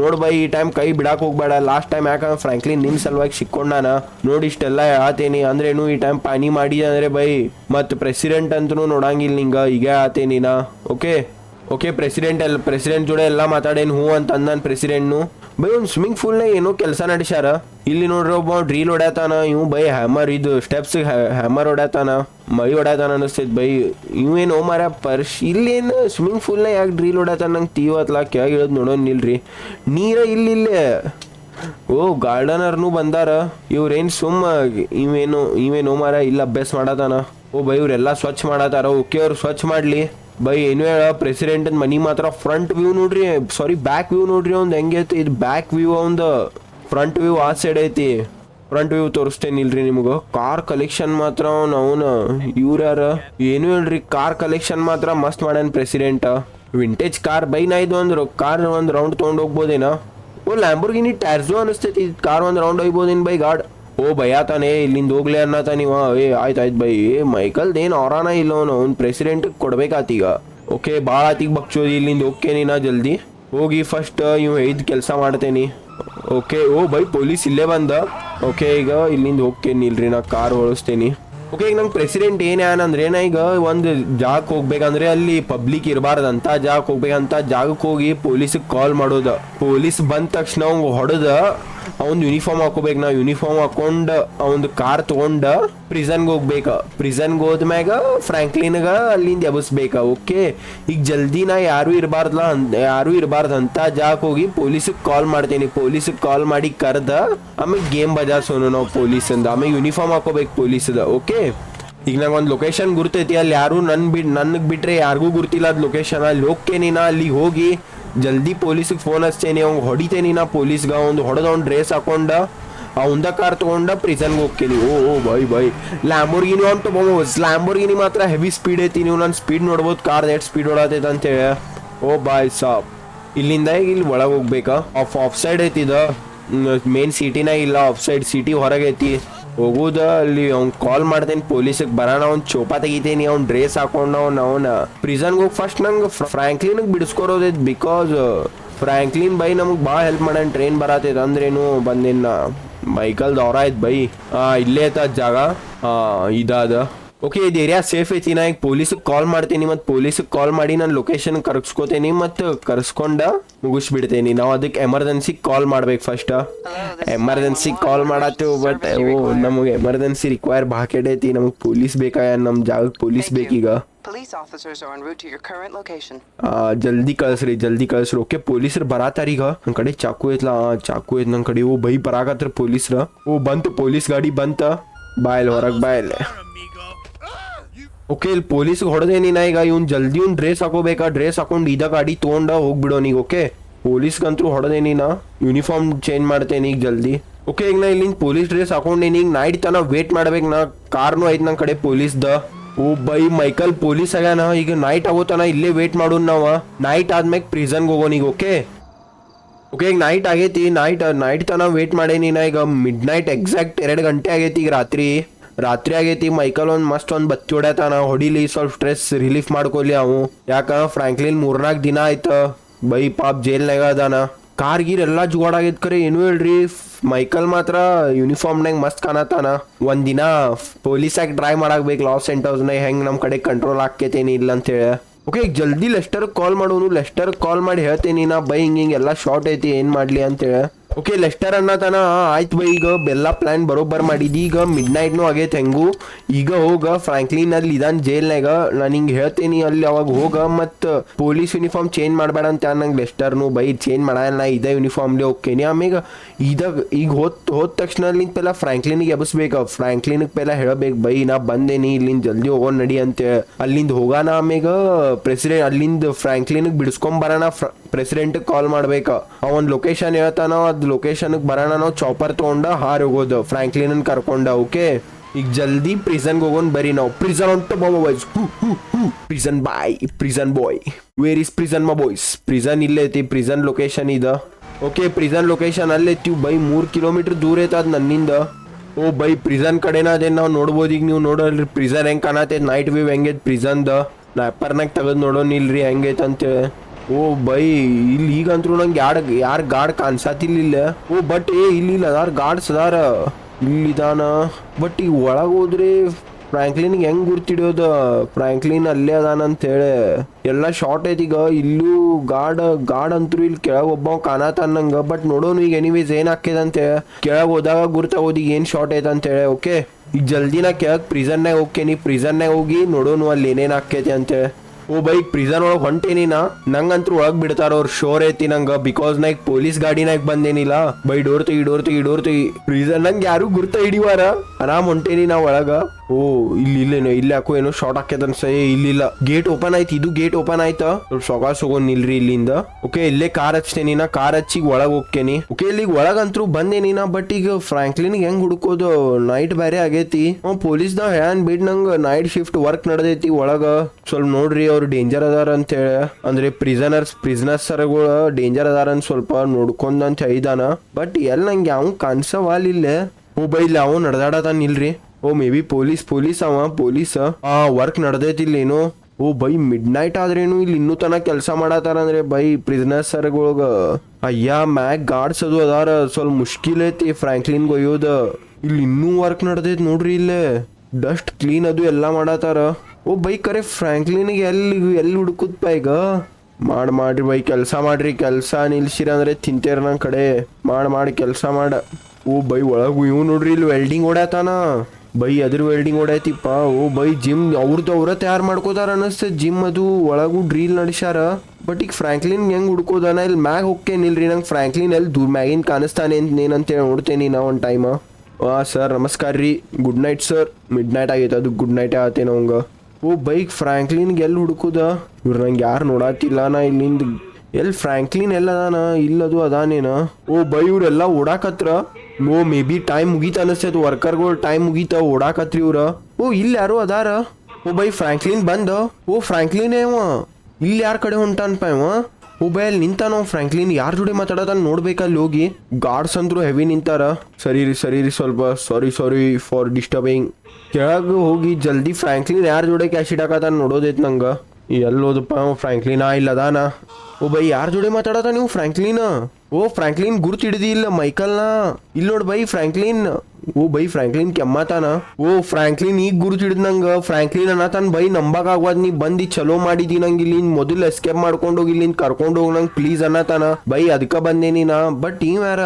ನೋಡ್ ಬೈ ಈ ಟೈಮ್ ಕೈ ಬಿಡಾಕ ಹೋಗ್ಬೇಡ. ಲಾಸ್ಟ್ ಟೈಮ್ ಯಾಕಂದ್ರೆ ಫ್ರಾಂಕ್ಲಿನ್ ನಿಮ್ಮ ಸಲುವಾಗಿ ಸಿಕ್ಕೊಂಡಾನ ನೋಡಿ ಇಷ್ಟೆಲ್ಲ ಹೇಳತೇನಿ ಅಂದ್ರೇನು ಈ ಟೈಮ್ ಪಾನಿ ಮಾಡಿ ಅಂದ್ರೆ ಬೈ, ಮತ್ತು ಪ್ರೆಸಿಡೆಂಟ್ ಅಂತೂ ನೋಡಂಗಿಲ್ಲ ನಿಂಗ ಈಗ ಆತೇನಿ ನಾ. ಓಕೆ ಓಕೆ ಪ್ರೆಸಿಡೆಂಟ್ ಎಲ್ಲ ಪ್ರೆಸಿಡೆಂಟ್ ಜೋಡೆ ಎಲ್ಲ ಮಾತಾಡೇನು ಹೂ ಅಂತ ಅಂದಾನ ಪ್ರೆಸಿಡೆಂಟ್ನು ಬೈ, ಒಂದು ಸ್ವಿಮ್ಮಿಂಗ್ ಪೂಲ್ನಾಗ ಏನೋ ಕೆಲಸ ನಡೆಸ್ಯಾರ. ಇಲ್ಲಿ ನೋಡ್ರಿ ಒಬ್ಬ ಡ್ರೀಲ್ ಹೊಡ್ಯಾತಾನ, ಇವ್ ಬೈ ಹ್ಯಾಮರ್ ಇದು ಸ್ಟೆಪ್ಸ್ ಹ್ಯಾಮರ್ ಹೊಡ್ಯಾತಾನ, ಮೈ ಹೊಡ್ಯಾತಾನ ಅನಿಸ್ತೈತಿ ಬೈ. ಇವೇನು ಮಾರ ಪರ್ಶ್ ಇಲ್ಲೇನು ಸ್ವಿಮ್ಮಿಂಗ್ ಪೂಲ್ನಾಗ ಯಾಕೆ ಡ್ರೀಲ್ ಹೊಡ್ಯಾತಾನ ನಂಗೆ ತೀವತ್ಲ ಕೆಳಗೆ ಇಳೋದು ನೋಡೋನ್ ನಿಲ್ರಿ ನೀರ ಇಲ್ಲಿಲ್ಲೇ. ಓ, ಗಾರ್ಡನರ್ನು ಬಂದಾರ. ಇವ್ರೇನು ಸುಮ್ಮ ಇವೇನು ಇವೇನು ಮಾರ, ಇಲ್ಲ ಅಭ್ಯಾಸ ಮಾಡತಾನ? ಓ, ಬೈ, ಇವ್ರೆಲ್ಲ ಸ್ವಚ್ಛ ಮಾಡತಾರ. ಓಕೆ, ಅವ್ರು ಸ್ವಚ್ಛ ಮಾಡ್ಲಿ. ಬೈ, ಏನು ಹೇಳ ಪ್ರೆಸಿಡೆಂಟ್ ಮನಿ ಮಾತ್ರ ಫ್ರಂಟ್ ವ್ಯೂ ನೋಡ್ರಿ. ಸಾರಿ ಬ್ಯಾಕ್ ವ್ಯೂ ನೋಡ್ರಿ ಅವ್ನು ಹೆಂಗೆ ಐತಿ? ಇದು ಬ್ಯಾಕ್ ವ್ಯೂ ಒಂದು. ಫ್ರಂಟ್ ವ್ಯೂ ಆ ಸೈಡ್ ಐತಿ. ಫ್ರಂಟ್ ವ್ಯೂ ತೋರಿಸ್ತೇನೆ ಇಲ್ರಿ ನಿಮ್ಗೆ. ಕಾರ್ ಕಲೆಕ್ಷನ್ ಮಾತ್ರ ಅವ್ನು ಇವ್ರ ಏನು ಹೇಳ್ರಿ? ಕಾರ್ ಕಲೆಕ್ಷನ್ ಮಾತ್ರ ಮಸ್ತ್ ಮಾಡ್ಯಾನ ಪ್ರೆಸಿಡೆಂಟ್ ವಿಂಟೇಜ್ ಕಾರ್ ಬೈ, ನಾ ಇದು ಒಂದು ಕಾರ್ ಒಂದು ರೌಂಡ್ ತೊಗೊಂಡು ಹೋಗ್ಬೋದೇನೋ? ಓ ಲ್ಯಾಂಬೋರ್ಗಿನಿ ಟ್ಯಾರ್ಸೋ ಅನಿಸ್ತೈತಿ. ಕಾರ್ ಒಂದು ರೌಂಡ್ ಒಯ್ಬೋದೇನು ಬೈ ಗಾಡ್? ಓ ಭಯಾತಾನೆ ಇಲ್ಲಿಂದ ಹೋಗ್ಲೇ ಅನ್ನತ ನೀವ. ಏ, ಆಯ್ತು ಆಯ್ತು ಬೈ. ಮೈಕಲ್ ಏನು ಅವರಾನ ಇಲ್ಲ ಅವನು. ಅವ್ನು ಪ್ರೆಸಿಡೆಂಟ್ ಕೊಡ್ಬೇಕಾತೀಗ ಓಕೆ ಭಾಳ ಆತಿಗೆ ಬಗ್ಸೋದು ಇಲ್ಲಿಂದ ಓಕೆ ನಾ ಜಲ್ದಿ. ಹೋಗಿ ಫಸ್ಟ್ ಇವ್ ಐದು ಕೆಲಸ ಮಾಡ್ತೇನಿ. ಓಕೆ, ಓ, ಬೈ, ಪೊಲೀಸ್ ಇಲ್ಲೇ ಬಂದ. ಓಕೆ, ಈಗ ಇಲ್ಲಿಂದ ಹೋಗ್ತೇನಿ ಇಲ್ರಿ ನಾ ಕಾರ್ ಓಡಿಸ್ತೇನಿ ಓಕೆ ಈಗ ನಂಗೆ ಪ್ರೆಸಿಡೆಂಟ್ ಏನ್ ಅಂದ್ರೆ ನಾ ಈಗ ಒಂದು ಜಾಗಕ್ಕೆ ಹೋಗ್ಬೇಕಂದ್ರೆ ಅಲ್ಲಿ ಪಬ್ಲಿಕ್ ಇರಬಾರ್ದು ಅಂತ ಜಾಗಕ್ಕೆ ಹೋಗ್ಬೇಕಂತ ಜಾಗಕ್ಕೆ ಹೋಗಿ ಪೊಲೀಸಿಗೆ ಕಾಲ್ ಮಾಡೋದು. ಪೊಲೀಸ್ ಬಂದ ತಕ್ಷಣ ಹೊಡೆದ ಅವ್ನ್ ಯೂನಿಫಾರ್ಮ್ ಹಾಕೋಬೇಕು ನಾವು ಯೂನಿಫಾರ್ಮ್ ಹಾಕೊಂಡ್ ಅವಂದು ಕಾರ್ ತಗೊಂಡ ಪ್ರಿಸನ್ಗೆ ಹೋಗ್ಬೇಕ. ಪ್ರಿಸನ್ಗೆ ಹೋದ್ಮ್ಯಾಗ ಫ್ರಾಂಕ್ಲಿನ್ಗ ಅಲ್ಲಿಂದ ಎಬಸ್ಬೇಕ. ಓಕೆ ಈಗ ಜಲ್ದಿ ನಾ ಯಾರು ಇರಬಾರ್ದಲ್ಲ ಯಾರು ಇರಬಾರ್ದು ಅಂತ ಜಾಕ್ ಹೋಗಿ ಪೊಲೀಸಿಗೆ ಕಾಲ್ ಮಾಡ್ತೀನಿ. ಪೊಲೀಸಿಗೆ ಕಾಲ್ ಮಾಡಿ ಕರ್ದ ಆಮೇಲೆ ಗೇಮ್ ಬಜಾರ್ಸೋನು ನಾವು ಅಂದ ಆಮೇಲೆ ಯೂನಿಫಾರ್ಮ್ ಹಾಕೋಬೇಕು ಪೊಲೀಸದ ಓಕೆ ಈಗ ನಂಗೆ ಒಂದು ಲೊಕೇಶನ್ ಗುರ್ತೈತಿ. ಅಲ್ಲಿ ಯಾರು ನನ್ನ ಬಿ ನನಗೆ ಬಿಟ್ಟರೆ ಯಾರಿಗೂ ಗುರ್ತಿಲ್ಲ ಅದು ಲೊಕೇಶನ್ ಅಲ್ಲಿ ಓಕೆ ನಾ ಅಲ್ಲಿ ಹೋಗಿ ಜಲ್ದಿ ಪೊಲೀಸಿಗೆ ಫೋನ್ ಹಚ್ತೇನೆ. ಅವ್ನು ಹೊಡಿತೇನಿ ನಾ ಪೊಲೀಸ್ಗೆ. ಅವ್ನು ಹೊಡೆದ ಅವ್ನು ಡ್ರೆಸ್ ಹಾಕೊಂಡ ಅವಂದ ಕಾರ್ ತಗೊಂಡ ಪ್ರಿಸನ್ಗೆ ಹೋಗ್ತೀನಿ. ಓ ಓ, ಬೈ ಬೈ. ಲ್ಯಾಂಬೋರ್ಗಿನಿ ಅವ್ನು ತೊಗೊಂಬೋದು ಲ್ಯಾಂಬೋರ್ಗಿನಿ ಮಾತ್ರ ಹೆವಿ ಸ್ಪೀಡ್ ಐತಿ. ನೀವು ನಾನು ಸ್ಪೀಡ್ ನೋಡ್ಬೋದು. ಕಾರ್ ಎಷ್ಟು ಸ್ಪೀಡ್ ಓಡಾತೈತೆ ಅಂತೇಳಿ ಓ ಬಾಯ್ ಸಾಬ್. ಇಲ್ಲಿಂದ ಇಲ್ಲಿ ಒಳಗೆ ಹೋಗ್ಬೇಕಾ? ಆಫ್ ಆಫ್ ಸೈಡ್ ಇದು. ಮೇನ್ ಸಿಟಿನಾಗ ಇಲ್ಲ ಆಫ್ ಸೈಡ್ ಸಿಟಿ ಹೊರಗೆ ಐತಿ ಹೋಗುದ? ಅಲ್ಲಿ ಅವ್ನ್ ಕಾಲ್ ಮಾಡ್ತೇನೆ, ಪೊಲೀಸಿಗೆ ಬರೋಣ, ಅವ್ನ್ ಚೋಪ ತೆಗಿತೇನಿ, ಅವ್ನ್ ಡ್ರೆಸ್ ಹಾಕೊಂಡ, ಅವ್ನ ಅವನ ಪ್ರಿಸನ್ಗೆ ಹೋಗಿ ಫಸ್ಟ್ ನಂಗೆ ಫ್ರಾಂಕ್ಲಿನ್ ಬಿಡಿಸ್ಕೊರೋದೈತ್ ಬಿಕಾಸ್ ಫ್ರಾಂಕ್ಲಿನ್ ಬೈ ನಮಗೆ ಭಾಳ ಹೆಲ್ಪ್ ಮಾಡೋಣ ಟ್ರೈನ್ ಬರತೈತೆ ಅಂದ್ರೇನು ಬಂದಿನ ಮೈಕಲ್ ದೌರ ಆಯ್ತು ಬೈ. ಇಲ್ಲೇ ಐತ ಜಾಗ. ಇದಾದ ಓಕೆ ಇದು ಏರಿಯಾ ಸೇಫ್ ಐತಿ. ನಾ ಈಗ ಪೊಲೀಸಿಗೆ ಕಾಲ್ ಮಾಡ್ತೀನಿ ಮತ್ತು ಪೊಲೀಸಿಗೆ ಕಾಲ್ ಮಾಡಿ ನಾನು ಲೊಕೇಶನ್ ಕರ್ಸ್ಕೋತೀನಿ ಮತ್ತು ಕರ್ಸ್ಕೊಂಡು ಮುಗಿಸ್ಬಿಡ್ತೀನಿ. ನಾವು ಅದಕ್ಕೆ ಎಮರ್ಜೆನ್ಸಿ ಕಾಲ್ ಮಾಡ್ಬೇಕು ಫಸ್ಟ್ ಎಮರ್ಜೆನ್ಸಿ ಕಾಲ್ ಮಾಡತ್ತೇವು ಬಟ್ ಓ ನಮಗೆ ಎಮರ್ಜೆನ್ಸಿ ರಿಕ್ವೈರ್ ಬಾಕೆಟ್ ಐತಿ. ನಮಗೆ ಪೊಲೀಸ್ ಬೇಕಾ ನಮ್ಮ ಜಾಗಕ್ಕೆ ಪೊಲೀಸ್ ಬೇಕೀಗ? ಜಲ್ದಿ ಕಳ್ಸ್ರಿ ಜಲ್ದಿ ಕಳ್ಸ್ರಿ. ಓಕೆ ಪೊಲೀಸರು ಬರಾತಾರ ಈಗ. ನನ್ನ ಕಡೆ ಚಾಕು ಐತ್ಲಾ? ಚಾಕು ಐತ್ ನನ್ನ ಕಡೆ. ಓ ಬೈ ಬರಾಕತ್ರ ಪೊಲೀಸ್ರ. ಓ ಬಂತು ಪೊಲೀಸ್ ಗಾಡಿ ಬಂತ. ಬಾಯಲ್ ಹೊರಗೆ ಬಾಯಲ್. ಓಕೆ ಇಲ್ಲಿ ಪೊಲೀಸ್ಗೆ ಹೊಡೆದೇನಿನ ಈಗ, ಇವ್ನು ಜಲ್ದಿ ಒಂದು ಡ್ರೆಸ್ ಹಾಕೋಬೇಕಾ? ಡ್ರೆಸ್ ಹಾಕೊಂಡು ಇದ ಗಾಡಿ ತೊಗೊಂಡ ಹೋಗ್ಬಿಡೋನೀಗ ಓಕೆ ಪೊಲೀಸ್ಗಂತೂ ಹೊಡೆದೇನಿನ ಯೂನಿಫಾರ್ಮ್ ಚೇಂಜ್ ಮಾಡ್ತೇನೆ ಈಗ ಜಲ್ದಿ. ಓಕೆ ಈಗ ನಾ ಇಲ್ಲಿಂದ ಪೊಲೀಸ್ ಡ್ರೆಸ್ ಹಾಕೊಂಡೇನಿ, ಈಗ ನೈಟ್ ತನ ವೇಟ್ ಮಾಡ್ಬೇಕು ನಾ, ಕಾರ್ನು ಐತ್ ನನ್ನ ಕಡೆ ಪೊಲೀಸ್ದ ಓ ಬೈ, ಮೈಕಲ್ ಪೊಲೀಸ್ ಆಗ್ಯಾನ, ಈಗ ನೈಟ್ ಆಗೋತನ, ಇಲ್ಲೇ ವೇಟ್ ಮಾಡೋನ್ ನಾವ. ನೈಟ್ ಆದ್ಮೇಲೆ ಪ್ರಿಸನ್ಗೆ ಹೋಗೋಣ ಈಗ ಓಕೆ ಓಕೆ ಈಗ ನೈಟ್ ಆಗೈತಿ ನೈಟ್ ನೈಟ್ ತನ ವೇಟ್ ಮಾಡೇನಿ ನಾ ಈಗ ಮಿಡ್ ನೈಟ್ ಎಕ್ಸಾಕ್ಟ್ ಎರಡು ಗಂಟೆ ಆಗೈತಿ ಈಗ ರಾತ್ರಿ. ರಾತ್ರಿ ಆಗೈತಿ, ಮೈಕಲ್ ಒಂದು ಮಸ್ತ್ ಒಂದು ಬತ್ತಿ ಹೊಡ್ಯಾತಾನ. ಹೊಡಿಲಿ, ಸ್ವಲ್ಪ ಸ್ಟ್ರೆಸ್ ರಿಲೀಫ್ ಮಾಡ್ಕೊಲಿ ಅವು. ಯಾಕ, ಫ್ರಾಂಕ್ಲಿನ್ ಮೂರ್ನಾಲ್ಕು ದಿನ ಆಯ್ತು. ಬೈ ಪಾಪ್ ಜೈಲ್ನಾಗ ಅದಾನ. ಕಾರ್ ಗೀರ್ ಎಲ್ಲ ಜುಗಾಡಾಗಿದ್ ಕರೆ, ಏನು ಹೇಳ್ರಿ ಮೈಕಲ್ ಮಾತ್ರ ಯೂನಿಫಾರ್ಮ್ನಾಗ ಮಸ್ತ್ ಕಾಣತಾನ. ಒಂದಿನ ಪೊಲೀಸ್ ಆಗಿ ಟ್ರೈ ಮಾಡಾಕ್ಬೇಕು ಲಾಸ್ ಸೆಂಟರ್ಸ್ನಾಗ ಹೆಂಗ್ ನಮ್ಮ ಕಡೆ ಕಂಟ್ರೋಲ್ ಆಕ್ಕೇತೇನಿ ಇಲ್ಲ ಅಂತೇಳಿ ಓಕೆ ಜಲ್ದಿ ಲೆಸ್ಟರ್ ಕಾಲ್ ಮಾಡೋನು ಲೆಸ್ಟರ್ ಕಾಲ್ ಮಾಡಿ ಹೇಳ್ತೀನಿ ನಾ. ಬೈ, ಹಿಂಗೆ ಹಿಂಗೆ ಎಲ್ಲ ಶಾರ್ಟ್ ಐತಿ, ಏನು ಮಾಡಲಿ ಅಂತೇಳಿ ಓಕೆ ಲೆಸ್ಟರ್ ಅನ್ನತಾನ ಆಯ್ತು ಬೈ, ಈಗ ಬೆಲ್ಲ ಪ್ಲಾನ್ ಬರೋಬ್ಬರ್ ಮಾಡಿದಿ, ಈಗ ಮಿಡ್ ನೈಟ್ನು ಆಗೈತೆ ಹೆಂಗು? ಈಗ ಹೋಗ ಫ್ರಾಂಕ್ಲಿನ್ ಅಲ್ಲಿ ಇದಾನ್ ಜೈಲ್ನಾಗ. ನಾನು ಹಿಂಗೆ ಹೇಳ್ತೀನಿ, ಅಲ್ಲಿ ಅವಾಗ ಹೋಗ, ಮತ್ತು ಪೊಲೀಸ್ ಯೂನಿಫಾರ್ಮ್ ಚೇಂಜ್ ಮಾಡಬೇಡ ಅಂತ ನಂಗೆ ಲೆಸ್ಟರ್ನು ಬೈ ಚೇಂಜ್ ಮಾಡಲ್ಲ ನಾ ಇದೇ ಯೂನಿಫಾರ್ಮ್ಲಿ ಹೋಗ್ತೇನೆ. ಆಮೇಲೆ ಇದಾಗ ಈಗ ಹೋದ್, ಹೋದ ತಕ್ಷಣ ಅಲ್ಲಿಂದ ಪೆಲ್ಲ ಫ್ರಾಂಕ್ಲಿನಿಗೆ ಎಬ್ಬಿಸ್ಬೇಕು ಫ್ರಾಂಕ್ಲಿನಿಗೆ ಪೆಲ್ಲ ಹೇಳಬೇಕು, ಬೈ, ನಾ ಬಂದೇನಿ, ಇಲ್ಲಿಂದ ಜಲ್ದಿ ಹೋಗೋ ನಡಿ ಅಂತ ಅಲ್ಲಿಂದ ಹೋಗೋಣ ಆಮೇಗ ಪ್ರೆಸಿಡೆಂಟ್ ಅಲ್ಲಿಂದ ಫ್ರಾಂಕ್ಲಿನಿಗೆ ಬಿಡಿಸ್ಕೊಂಬರೋಣ ಪ್ರೆಸಿಡೆಂಟ್ ಕಾಲ್ ಮಾಡ್ಬೇಕು. ಅವನ್ ಲೊಕೇಶನ್ ಹೇಳ್ತಾನೋ, ಅದ್ ಲೊಕೇಶನ್ಗೆ ಬರೋಣ ನಾವು ಚಾಪರ್ ತೊಗೊಂಡ ಹಾರಿ ಹೋಗೋದು. ಫ್ರಾಂಕ್ಲಿನ್ ಕರ್ಕೊಂಡ ಓಕೆ ಈಗ ಜಲ್ದಿ ಪ್ರಿಸನ್ಗೆ ಹೋಗೋಣ ಬರೀ ನಾವು. ಪ್ರಿಸನ್ ಅಂತ boys prison bye prison bye where is prison ಮಾ ಬಾಯ್ಸ್ ಪ್ರಿಸನ್ ಇಲ್ಲೇ ಐತಿ ಪ್ರಿಸನ್ ಲೊಕೇಶನ್ ಇದ. ಓಕೆ ಪ್ರಿಸನ್ ಲೊಕೇಶನ್ ಅಲ್ಲೇ ಐತಿ, ಬೈ ಮೂರು ಕಿಲೋಮೀಟರ್ ದೂರ ಐತ ಅದು ನನ್ನಿಂದ. ಓ, ಬೈ ಪ್ರಿಸನ್ ಕಡೆನ ಅದೇ ನಾವು ನೋಡ್ಬೋದು? ಈಗ ನೀವು ನೋಡಲ್ರಿ ಪ್ರಿಸನ್ ಹೆಂಗೆ ಕಾಣತೈತೆ? ನೈಟ್ ವ್ಯೂ ಹೆಂಗೈತೆ ಪ್ರಿಸನ್ದ ನ್ಯಾಪರ್ನಾಗ ತೆಗೆದು ನೋಡೋಣ ಇಲ್ರಿ, ಹೆಂಗೈತೆ ಅಂತೇಳಿ ಓ ಬೈ, ಇಲ್ಲಿ ಈಗಂತ್ರು ನಂಗೆ ಯಾರು ಯಾರು ಗಾಡ್ ಕಾಣಿಸತಿಲ್ಲ ಓ ಬಟ್ ಏ ಇಲ್ಲಿ ಇಲ್ಲ ಅದಾರ ಗಾಡ್ ಅದಾರ ಇಲ್ಲಿದಾನ? ಬಟ್ ಈಗ ಒಳಗೆ ಹೋದ್ರೆ ಫ್ರಾಂಕ್ಲಿನ್ಗೆ ಹೆಂಗ್ ಗುರ್ತಿಡಿಯೋದು ಫ್ರಾಂಕ್ಲಿನ್ ಅಲ್ಲೇ ಅದಾನಂತೇಳಿ ಎಲ್ಲ ಶಾರ್ಟ್ ಐತಿ ಈಗ. ಇಲ್ಲೂ ಗಾಡ್ ಗಾಡ್ ಅಂತೂ ಇಲ್ಲಿ ಕೆಳಗೆ ಒಬ್ಬ ಕಾಣತಾನಂಗ ಬಟ್ ನೋಡೋನು ಈಗ ಎನಿವೇಸ್ ಏನ್ ಹಾಕಿದಂತೆ ಕೆಳಗೆ ಹೋದಾಗ ಗುರ್ತಾಗೋದು ಈಗ ಏನ್ ಶಾರ್ಟ್ ಐತೆ ಅಂತೇಳಿ ಓಕೆ ಈಗ ಜಲ್ದಿನ ಕೆಳಗೆ ಪ್ರಿಸನ್ನಾಗ ನೀ ಪ್ರಿಸನ್ನಾಗ ಹೋಗಿ ನೋಡೋನು ಅಲ್ಲಿ ಏನೇನು ಆಕೈತಿ ಅಂತೇಳಿ ಓ ಬೈಕ್ ಪ್ರಿಸನ್ ಒಳಗೆ ಹೊಂಟೇನಿನ ನಂಗಂತೂ ಒಳಗ್ ಬಿಡ್ತಾರ ಅವ್ರ ಶೋರ್ ಐತಿ ನಂಗ. ಬಿಕಾಸ್ ನಾ ಪೊಲೀಸ್ ಪೊಲೀಸ್ ಗಾಡಿನಾಗ ಬಂದೇನಿಲ್ಲ. ಬೈ, ಡೋರ್ ತೆಗಿ ಡೋರ್ ತೆಗಿ ಡೋರ್ ತೆಗಿ. ಪ್ರಿಸನ್ ನಂಗೆ ಯಾರು ಗುರ್ತ ಹಿಡಿವಾರ. ಆರಾಮ್ ಹೊಂಟೇನಿ ನಾ ಒಳಗ. ಓ, ಇಲ್ಲಿ ಇಲ್ಲೇನೋ, ಇಲ್ಲಿ ಯಾಕೋ ಏನೋ ಶಾರ್ಟ್ ಹಾಕ್ಯದ ಸೈ. ಇಲ್ಲಿಲ್ಲ. ಗೇಟ್ ಓಪನ್ ಆಯ್ತು, ಇದು ಗೇಟ್ ಓಪನ್ ಆಯ್ತಾ. ಸ್ವಲ್ಪ ಸೊಗಾಸ್ ಹೋಗೋ ನಿಲ್ರಿ ಇಲ್ಲಿಂದ. ಓಕೆ, ಇಲ್ಲೇ ಕಾರ್ ಹಚ್ತೇನಿ ನಾ. ಕಾರ್ ಹಚ್ಚಿ ಒಳಗ್ ಹೋಗ್ತೇನಿ. ಓಕೆ, ಇಲ್ಲಿಗೆ ಒಳಗಂತ್ರು ಬಂದೇನಿ ನಾ ಬಟ್ ಈಗ ಫ್ರಾಂಕ್ಲಿನ್ ಹೆಂಗ್ ಹುಡುಕೋದು? ನೈಟ್ ಬೇರೆ ಆಗೈತಿ. ಪೊಲೀಸ್ ದ ಹ್ಯಾಂಡ್ ಬಿಡ್ ನಂಗ ನೈಟ್ ಶಿಫ್ಟ್ ವರ್ಕ್ ನಡೆದೈತಿ ಒಳಗ. ಸ್ವಲ್ಪ ನೋಡ್ರಿ ಡೇಂಜರ್ ಅದಾರ ಅಂತ ಹೇಳಿ, ಅಂದ್ರೆ ಪ್ರಿಸನರ್ಸ್ ಪ್ರಿಸನರ್ಸರ್ಗಳು ಡೇಂಜರ್ ಅದಾರ ಅಂತ ಸ್ವಲ್ಪ ನೋಡ್ಕೊಂಡ್ ಅಂತ ಹೇಳಿದಾನ. ಬಟ್ ಎಲ್ಲಿ ನಂಗೆ ಯಾವ ಕಾಣಿಸವಾಲ್ ಇಲ್ಲ. ಓ ಬೈ, ಇಲ್ಲಿ ಯಾವ ನಡ್ದಾಡತಾನ ಇಲ್ರಿ. ಓ ಮೇ ಬಿ ಪೊಲೀಸ್ ಪೊಲೀಸ್ ಅವ ಪೊಲೀಸ್ ಆ ವರ್ಕ್ ನಡ್ದೈತಿ ಇಲ್ಲೇನು ಓ ಬೈ ಮಿಡ್ ನೈಟ್ ಆದ್ರೇನು ಇಲ್ಲಿ ಇನ್ನೂ ತನಕ ಕೆಲಸ ಮಾಡತ್ತಾರ ಅಂದ್ರೆ ಬೈ ಪ್ರಿಸನರ್ ಸರ್ಗೊಳಗ. ಅಯ್ಯ, ಮ್ಯಾಗ್ ಗಾರ್ಡ್ಸ್ ಅದು ಅದಾರ. ಸ್ವಲ್ಪ ಮುಷ್ಕಿಲ್ ಐತಿ ಫ್ರಾಂಕ್ಲಿನ್ ಒಯ್ಯೋದ ಇಲ್ಲಿ ಇನ್ನೂ ವರ್ಕ್ ನಡ್ದೈತಿ ನೋಡ್ರಿ ಇಲ್ಲೇ. ಡಸ್ಟ್ ಕ್ಲೀನ್ ಅದು ಎಲ್ಲ ಮಾಡತ್ತಾರ. ಓ ಬೈಕ್ ಕರೆ ಫ್ರಾಂಕ್ಲಿನ್ಗೆ ಎಲ್ಲಿ ಎಲ್ಲಿ ಹುಡುಕುತ್ತಪ್ಪ ಈಗ ಮಾಡ್, ಮಾಡ್ರಿ ಬೈ ಕೆಲಸ ಮಾಡ್ರಿ, ಕೆಲಸ ನಿಲ್ಸಿರ ಅಂದ್ರೆ ತಿಂತೇರ ನನ್ನ ಕಡೆ. ಮಾಡ್, ಮಾಡಿ, ಕೆಲಸ ಮಾಡ. ಓ, ಬೈ, ಒಳಗು ಇವು ನೋಡ್ರಿ, ಇಲ್ಲಿ ವೆಲ್ಡಿಂಗ್ ಓಡಾತಾನ ಬೈ, ಅದ್ರ ವೆಲ್ಡಿಂಗ್ ಓಡಾಯ್ತಿಪ್ಪ ಓ, ಬೈ ಜಿಮ್ ಅವ್ರದ್ದು ಅವ್ರ ತಯಾರು ಮಾಡ್ಕೋತಾರ ಅನ್ನಿಸ್ತದೆ ಜಿಮ್ ಅದು. ಒಳಗೂ ಡ್ರೀಲ್ ನಡೆಸ್ಯಾರ. ಬಟ್ ಈಗ ಫ್ರಾಂಕ್ಲಿನ್ ಹೆಂಗೆ ಹುಡ್ಕೋದಾನ? ಇಲ್ಲಿ ಮ್ಯಾಗ ಹೋಗ್ತೇನಿಲ್ರಿ ನಂಗೆ ಫ್ರಾಂಕ್ಲಿನ್ ಎಲ್ಲಿ ದೂರ ಮ್ಯಾಗಿನ್ ಕಾಣಿಸ್ತಾನೆ ಅಂತ ಏನಂತೇಳಿ ನೋಡ್ತೇನೆ ನಾ ಒಂದು ಟೈಮ ಆ, ಸರ್ ನಮಸ್ಕಾರ ರೀ good night sir midnight ಆಗೈತೆ, ಅದು ಗುಡ್ ನೈಟ್ ಆಗತ್ತೇನೋ ಅವಂಗ ಓ, ಬೈಕ್ ಫ್ರಾಂಕ್ಲಿನ್ಗೆ ಎಲ್ಲಿ ಹುಡುಕುದ? ಇವ್ರು ನಂಗೆ ಯಾರು ನೋಡಾತಿಲ್ಲ ನಾ ಇಲ್ಲಿಂದ. ಎಲ್ಲಿ ಫ್ರಾಂಕ್ಲಿನ್ ಎಲ್ಲ ಅದಾನ ಇಲ್ಲದು ಅದಾನೇನ? ಓ, ಬೈ, ಇವ್ರೆಲ್ಲ ಓಡಾಕತ್ರ? ಓ, ಮೇ ಬಿ ಟೈಮ್ ಮುಗೀತ ಅನಿಸ್ತೈತೆ, ವರ್ಕರ್ಗಳು ಟೈಮ್ ಮುಗೀತ, ಓಡಾಕತ್ರಿ ಇವ್ರ. ಓ ಇಲ್ಲಿ ಯಾರು ಅದಾರ? ಓ, ಬೈ, ಫ್ರಾಂಕ್ಲಿನ್ ಬಂದ? ಓ, ಫ್ರಾಂಕ್ಲಿನ್ ಅವ. ಇಲ್ಲಿ ಯಾರ ಕಡೆ ಹೊಂಟಾನಪ್ಪ ಇವ? ಮೊಬೈಲ್ ನಿಂತಾನೋ ಫ್ರಾಂಕ್ಲಿನ್, ಯಾರ ಜೋಡಿ ಮಾತಾಡೋದನ್ನ ನೋಡ್ಬೇಕಲ್ಲಿ ಹೋಗಿ. ಗಾರ್ಡ್ಸ್ ಅಂದ್ರು ಹೆವಿ ನಿಂತಾರ. ಸರಿ ರೀ ಸರಿ ರೀ ಸ್ವಲ್ಪ ಸಾರಿ ಸಾರಿ ಫಾರ್ ಡಿಸ್ಟರ್ಬಿಂಗ್ ಕೆಳಗೆ ಹೋಗಿ ಜಲ್ದಿ ಫ್ರಾಂಕ್ಲಿನ್ ಯಾರ ಜೋಡಿ ಕ್ಯಾಶ್ ಹಾಕತಾನ ನೋಡೋದೈತೆ ನಂಗೆ. ಎಲ್ಲೋದಪ್ಪ ಅವ ಫ್ರಾಂಕ್ಲಿನಾ ಇಲ್ಲ ಅದಾನ ಓ ಬೈ, ಯಾರ ಜೋಡಿ ಮಾತಾಡೋದ ನೀವು ಫ್ರಾಂಕ್ಲಿನ್? ಓ, ಫ್ರಾಂಕ್ಲಿನ್ ಗುರ್ತು ಹಿಡಿದಿ ಇಲ್ಲ ಮೈಕಲ್ನ. ಇಲ್ಲಿ ನೋಡ್ ಬೈ, ಫ್ರಾಂಕ್ಲಿನ್. ಓ ಬೈ ಫ್ರಾಂಕ್ಲಿನ್ ಕೆಮ್ಮತಾನ ಓ ಫ್ರಾಂಕ್ಲಿನ್ ಈಗ ಗುರುತಿಡಿದ್ ನಂಗೆ. ಫ್ರಾಂಕ್ಲಿನ್ ಅನ್ನತಾನ ಬೈ ನಂಬಕ್ ಆಗ್ವಾದ್ ನೀ ಬಂದು ಚಲೋ ಮಾಡಿದಿ ನಂಗೆ ಇಲ್ಲಿ. ಮೊದಲು ಎಸ್ಕೇಪ್ ಮಾಡ್ಕೊಂಡು ಹೋಗಿ, ಇಲ್ಲಿಂದ ಕರ್ಕೊಂಡು ಹೋಗಿ ನಂಗೆ ಪ್ಲೀಸ್ ಅನ್ನತಾನ ಬೈ ಅದಕ್ಕ ಬಂದೇನಿ ನಾ ಬಟ್ ಈ ಯಾರ?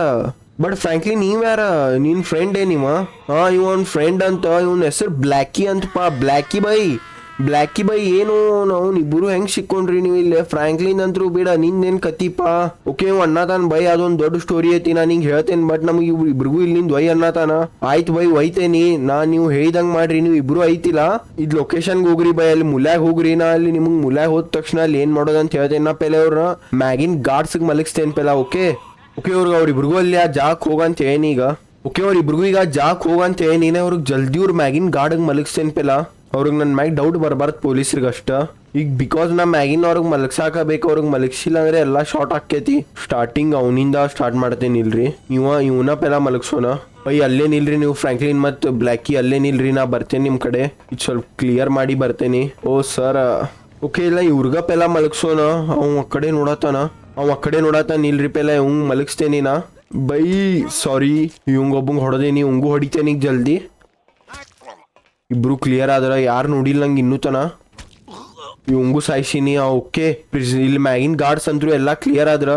ಬಟ್ ಫ್ರಾಂಕ್ಲಿ ನೀವ್ಯಾರ ನಿನ್ ಫ್ರೆಂಡ್ ಏನಿವ ಹಾ ಇವನ್ ಫ್ರೆಂಡ್ ಅಂತ. ಇವನ್ ಹೆಸರು ಬ್ಲ್ಯಾಕಿ ಅಂತಪ್ಪ ಬ್ಲ್ಯಾಕಿ ಬೈ. ಬ್ಲ್ಯಾಕಿ ಬೈ ಏನು? ನಾವು ಇಬ್ಬರು ಹೆಂಗ್ ಸಿಕ್ಕೊಂಡ್ರಿ ನೀವು ಇಲ್ಲಿ? ಫ್ರಾಂಕ್ಲಿನ್ ಅಂತರೂ ಬೇಡ, ನಿಂದೇನ್ ಕತಿಪ? ಓಕೆ ಅಣ್ಣ ತಾನ ಬೈ, ಅದೊಂದ್ ದೊಡ್ಡ ಸ್ಟೋರಿ ಐತಿ ನಾ ನಿಂಗೆ ಹೇಳ್ತೇನೆ ಬಟ್ ನಮಗೆ ಇಬ್ರಿಗೂ ಇಲ್ಲಿಂದ ಒಯ್ ಅನ್ನತಾನ ಆಯ್ತು ಬೈ ಒಯ್ತೇನಿ ನಾ ನೀವು ಹೇಳಿದಂಗ್ ಮಾಡ್ರಿ, ನೀವು ಇಬ್ರು ಐತಿಲ್ಲ. ಇದ್ ಲೊಕೇಶನ್ಗೆ ಹೋಗ್ರಿ ಬೈ, ಅಲ್ಲಿ ಮುಲ್ಯಾಗ ಹೋಗ್ರಿ ನಾ, ಅಲ್ಲಿ ನಿಮ್ಗೆ ಮುಲ್ಯಾಗ ಹೋದ ತಕ್ಷಣ ಅಲ್ಲಿ ಏನ್ ಮಾಡೋದಂತ ಹೇಳ್ತೇನೆ ನಾ ಪೆಲೆ ಅವ್ರ ಮ್ಯಾಗಿನ್ ಗಾರ್ಡ್ಸ್ಗೆ ಮಲಗಿಸ್ತೇನೆ ಪೆಲ, ಓಕೆ? ಓಕೆ ಅವ್ರಿಗೆ ಅವ್ರಿಬ್ರಿಗೂ ಅಲ್ಲಿ ಆ ಜಾಕ್ ಹೋಗಂತ ಏನೀಗ ಓಕೆ, ಅವ್ರಿಬ್ರಿಗೂ ಈಗ ಜಾಕ್ ಹೋಗಂತ ಏನಿನ ಅವ್ರಿಗೆ ಜಲ್ದಿ ಅವ್ರ ಮ್ಯಾಗಿನ್ ಗಾರ್ಡ್ಗೆ ಮಲಗಿಸ್ತೇನೆ ಪೆಲ. ಅವ್ರಿಗೆ ನನ್ನ ಮ್ಯಾಗ ಡೌಟ್ ಬರಬಾರ್ದು ಪೊಲೀಸ್ರಿಗೆ ಅಷ್ಟ ಈಗ ಬಿಕಾಸ್ ನಾ ಮ್ಯಾಗಿನ ಅವ್ರಿಗೆ ಮಲಗ್ಸಾಕಬೇಕು, ಅವ್ರಿಗೆ ಮಲಗಿಸಿಲ್ಲ ಅಂದ್ರೆ ಎಲ್ಲ ಶಾರ್ಟ್ ಆಕೈತಿ ಸ್ಟಾರ್ಟಿಂಗ್ ಅವನಿಂದ ಸ್ಟಾರ್ಟ್ ಮಾಡ್ತೇನೆ ಇಲ್ರಿ. ಇವ, ಇವನ ಪೆಲ ಮಲಗ್ಸೋಣ. ಬೈ, ಅಲ್ಲೇ ನಿಲ್ರಿ ನೀವು ಫ್ರಾಂಕ್ಲಿನ್ ಮತ್ತು ಬ್ಲ್ಯಾಕಿ ಅಲ್ಲೇ ನಿಲ್ರಿ, ನಾ ಬರ್ತೇನೆ ನಿಮ್ಮ ಕಡೆ. ಇದು ಸ್ವಲ್ಪ ಕ್ಲಿಯರ್ ಮಾಡಿ ಬರ್ತೇನೆ. ಓ ಸರ್ ಓಕೆ ಇಲ್ಲ, ಇವ್ರಿಗ ಪೆಲ ಮಲಗ್ಸೋಣ. ಅವ ಆ ಕಡೆ ನೋಡತಾನ ಅವ್ ಆ ಕಡೆ ನೋಡತಾನ ಇಲ್ರಿ ಪೆಲ, ಇವಂಗ್ ಮಲಗಿಸ್ತೇನಿ ನಾ. ಬೈ ಸಾರಿ ಇವಂಗ ಒಬ್ಬಂಗ್ ಹೊಡೆದೇನಿ ಇವಂಗೂ ಹೊಡಿತೇನಿ ಜಲ್ದಿ. ಇಬ್ರು ಕ್ಲಿಯರ್ ಆದ್ರ, ಯಾರು ನೋಡಿಲ್ಲ ನಂಗೆ ಇನ್ನೂ ತನ? ಇವಂಗು ಸಾಯ್ಸೀನಿ ಓಕೆ. ಇಲ್ಲಿ ಮ್ಯಾಗಿನ್ ಗಾರ್ಡ್ಸ್ ಅಂತೂ ಎಲ್ಲ ಕ್ಲಿಯರ್ ಆದ್ರ.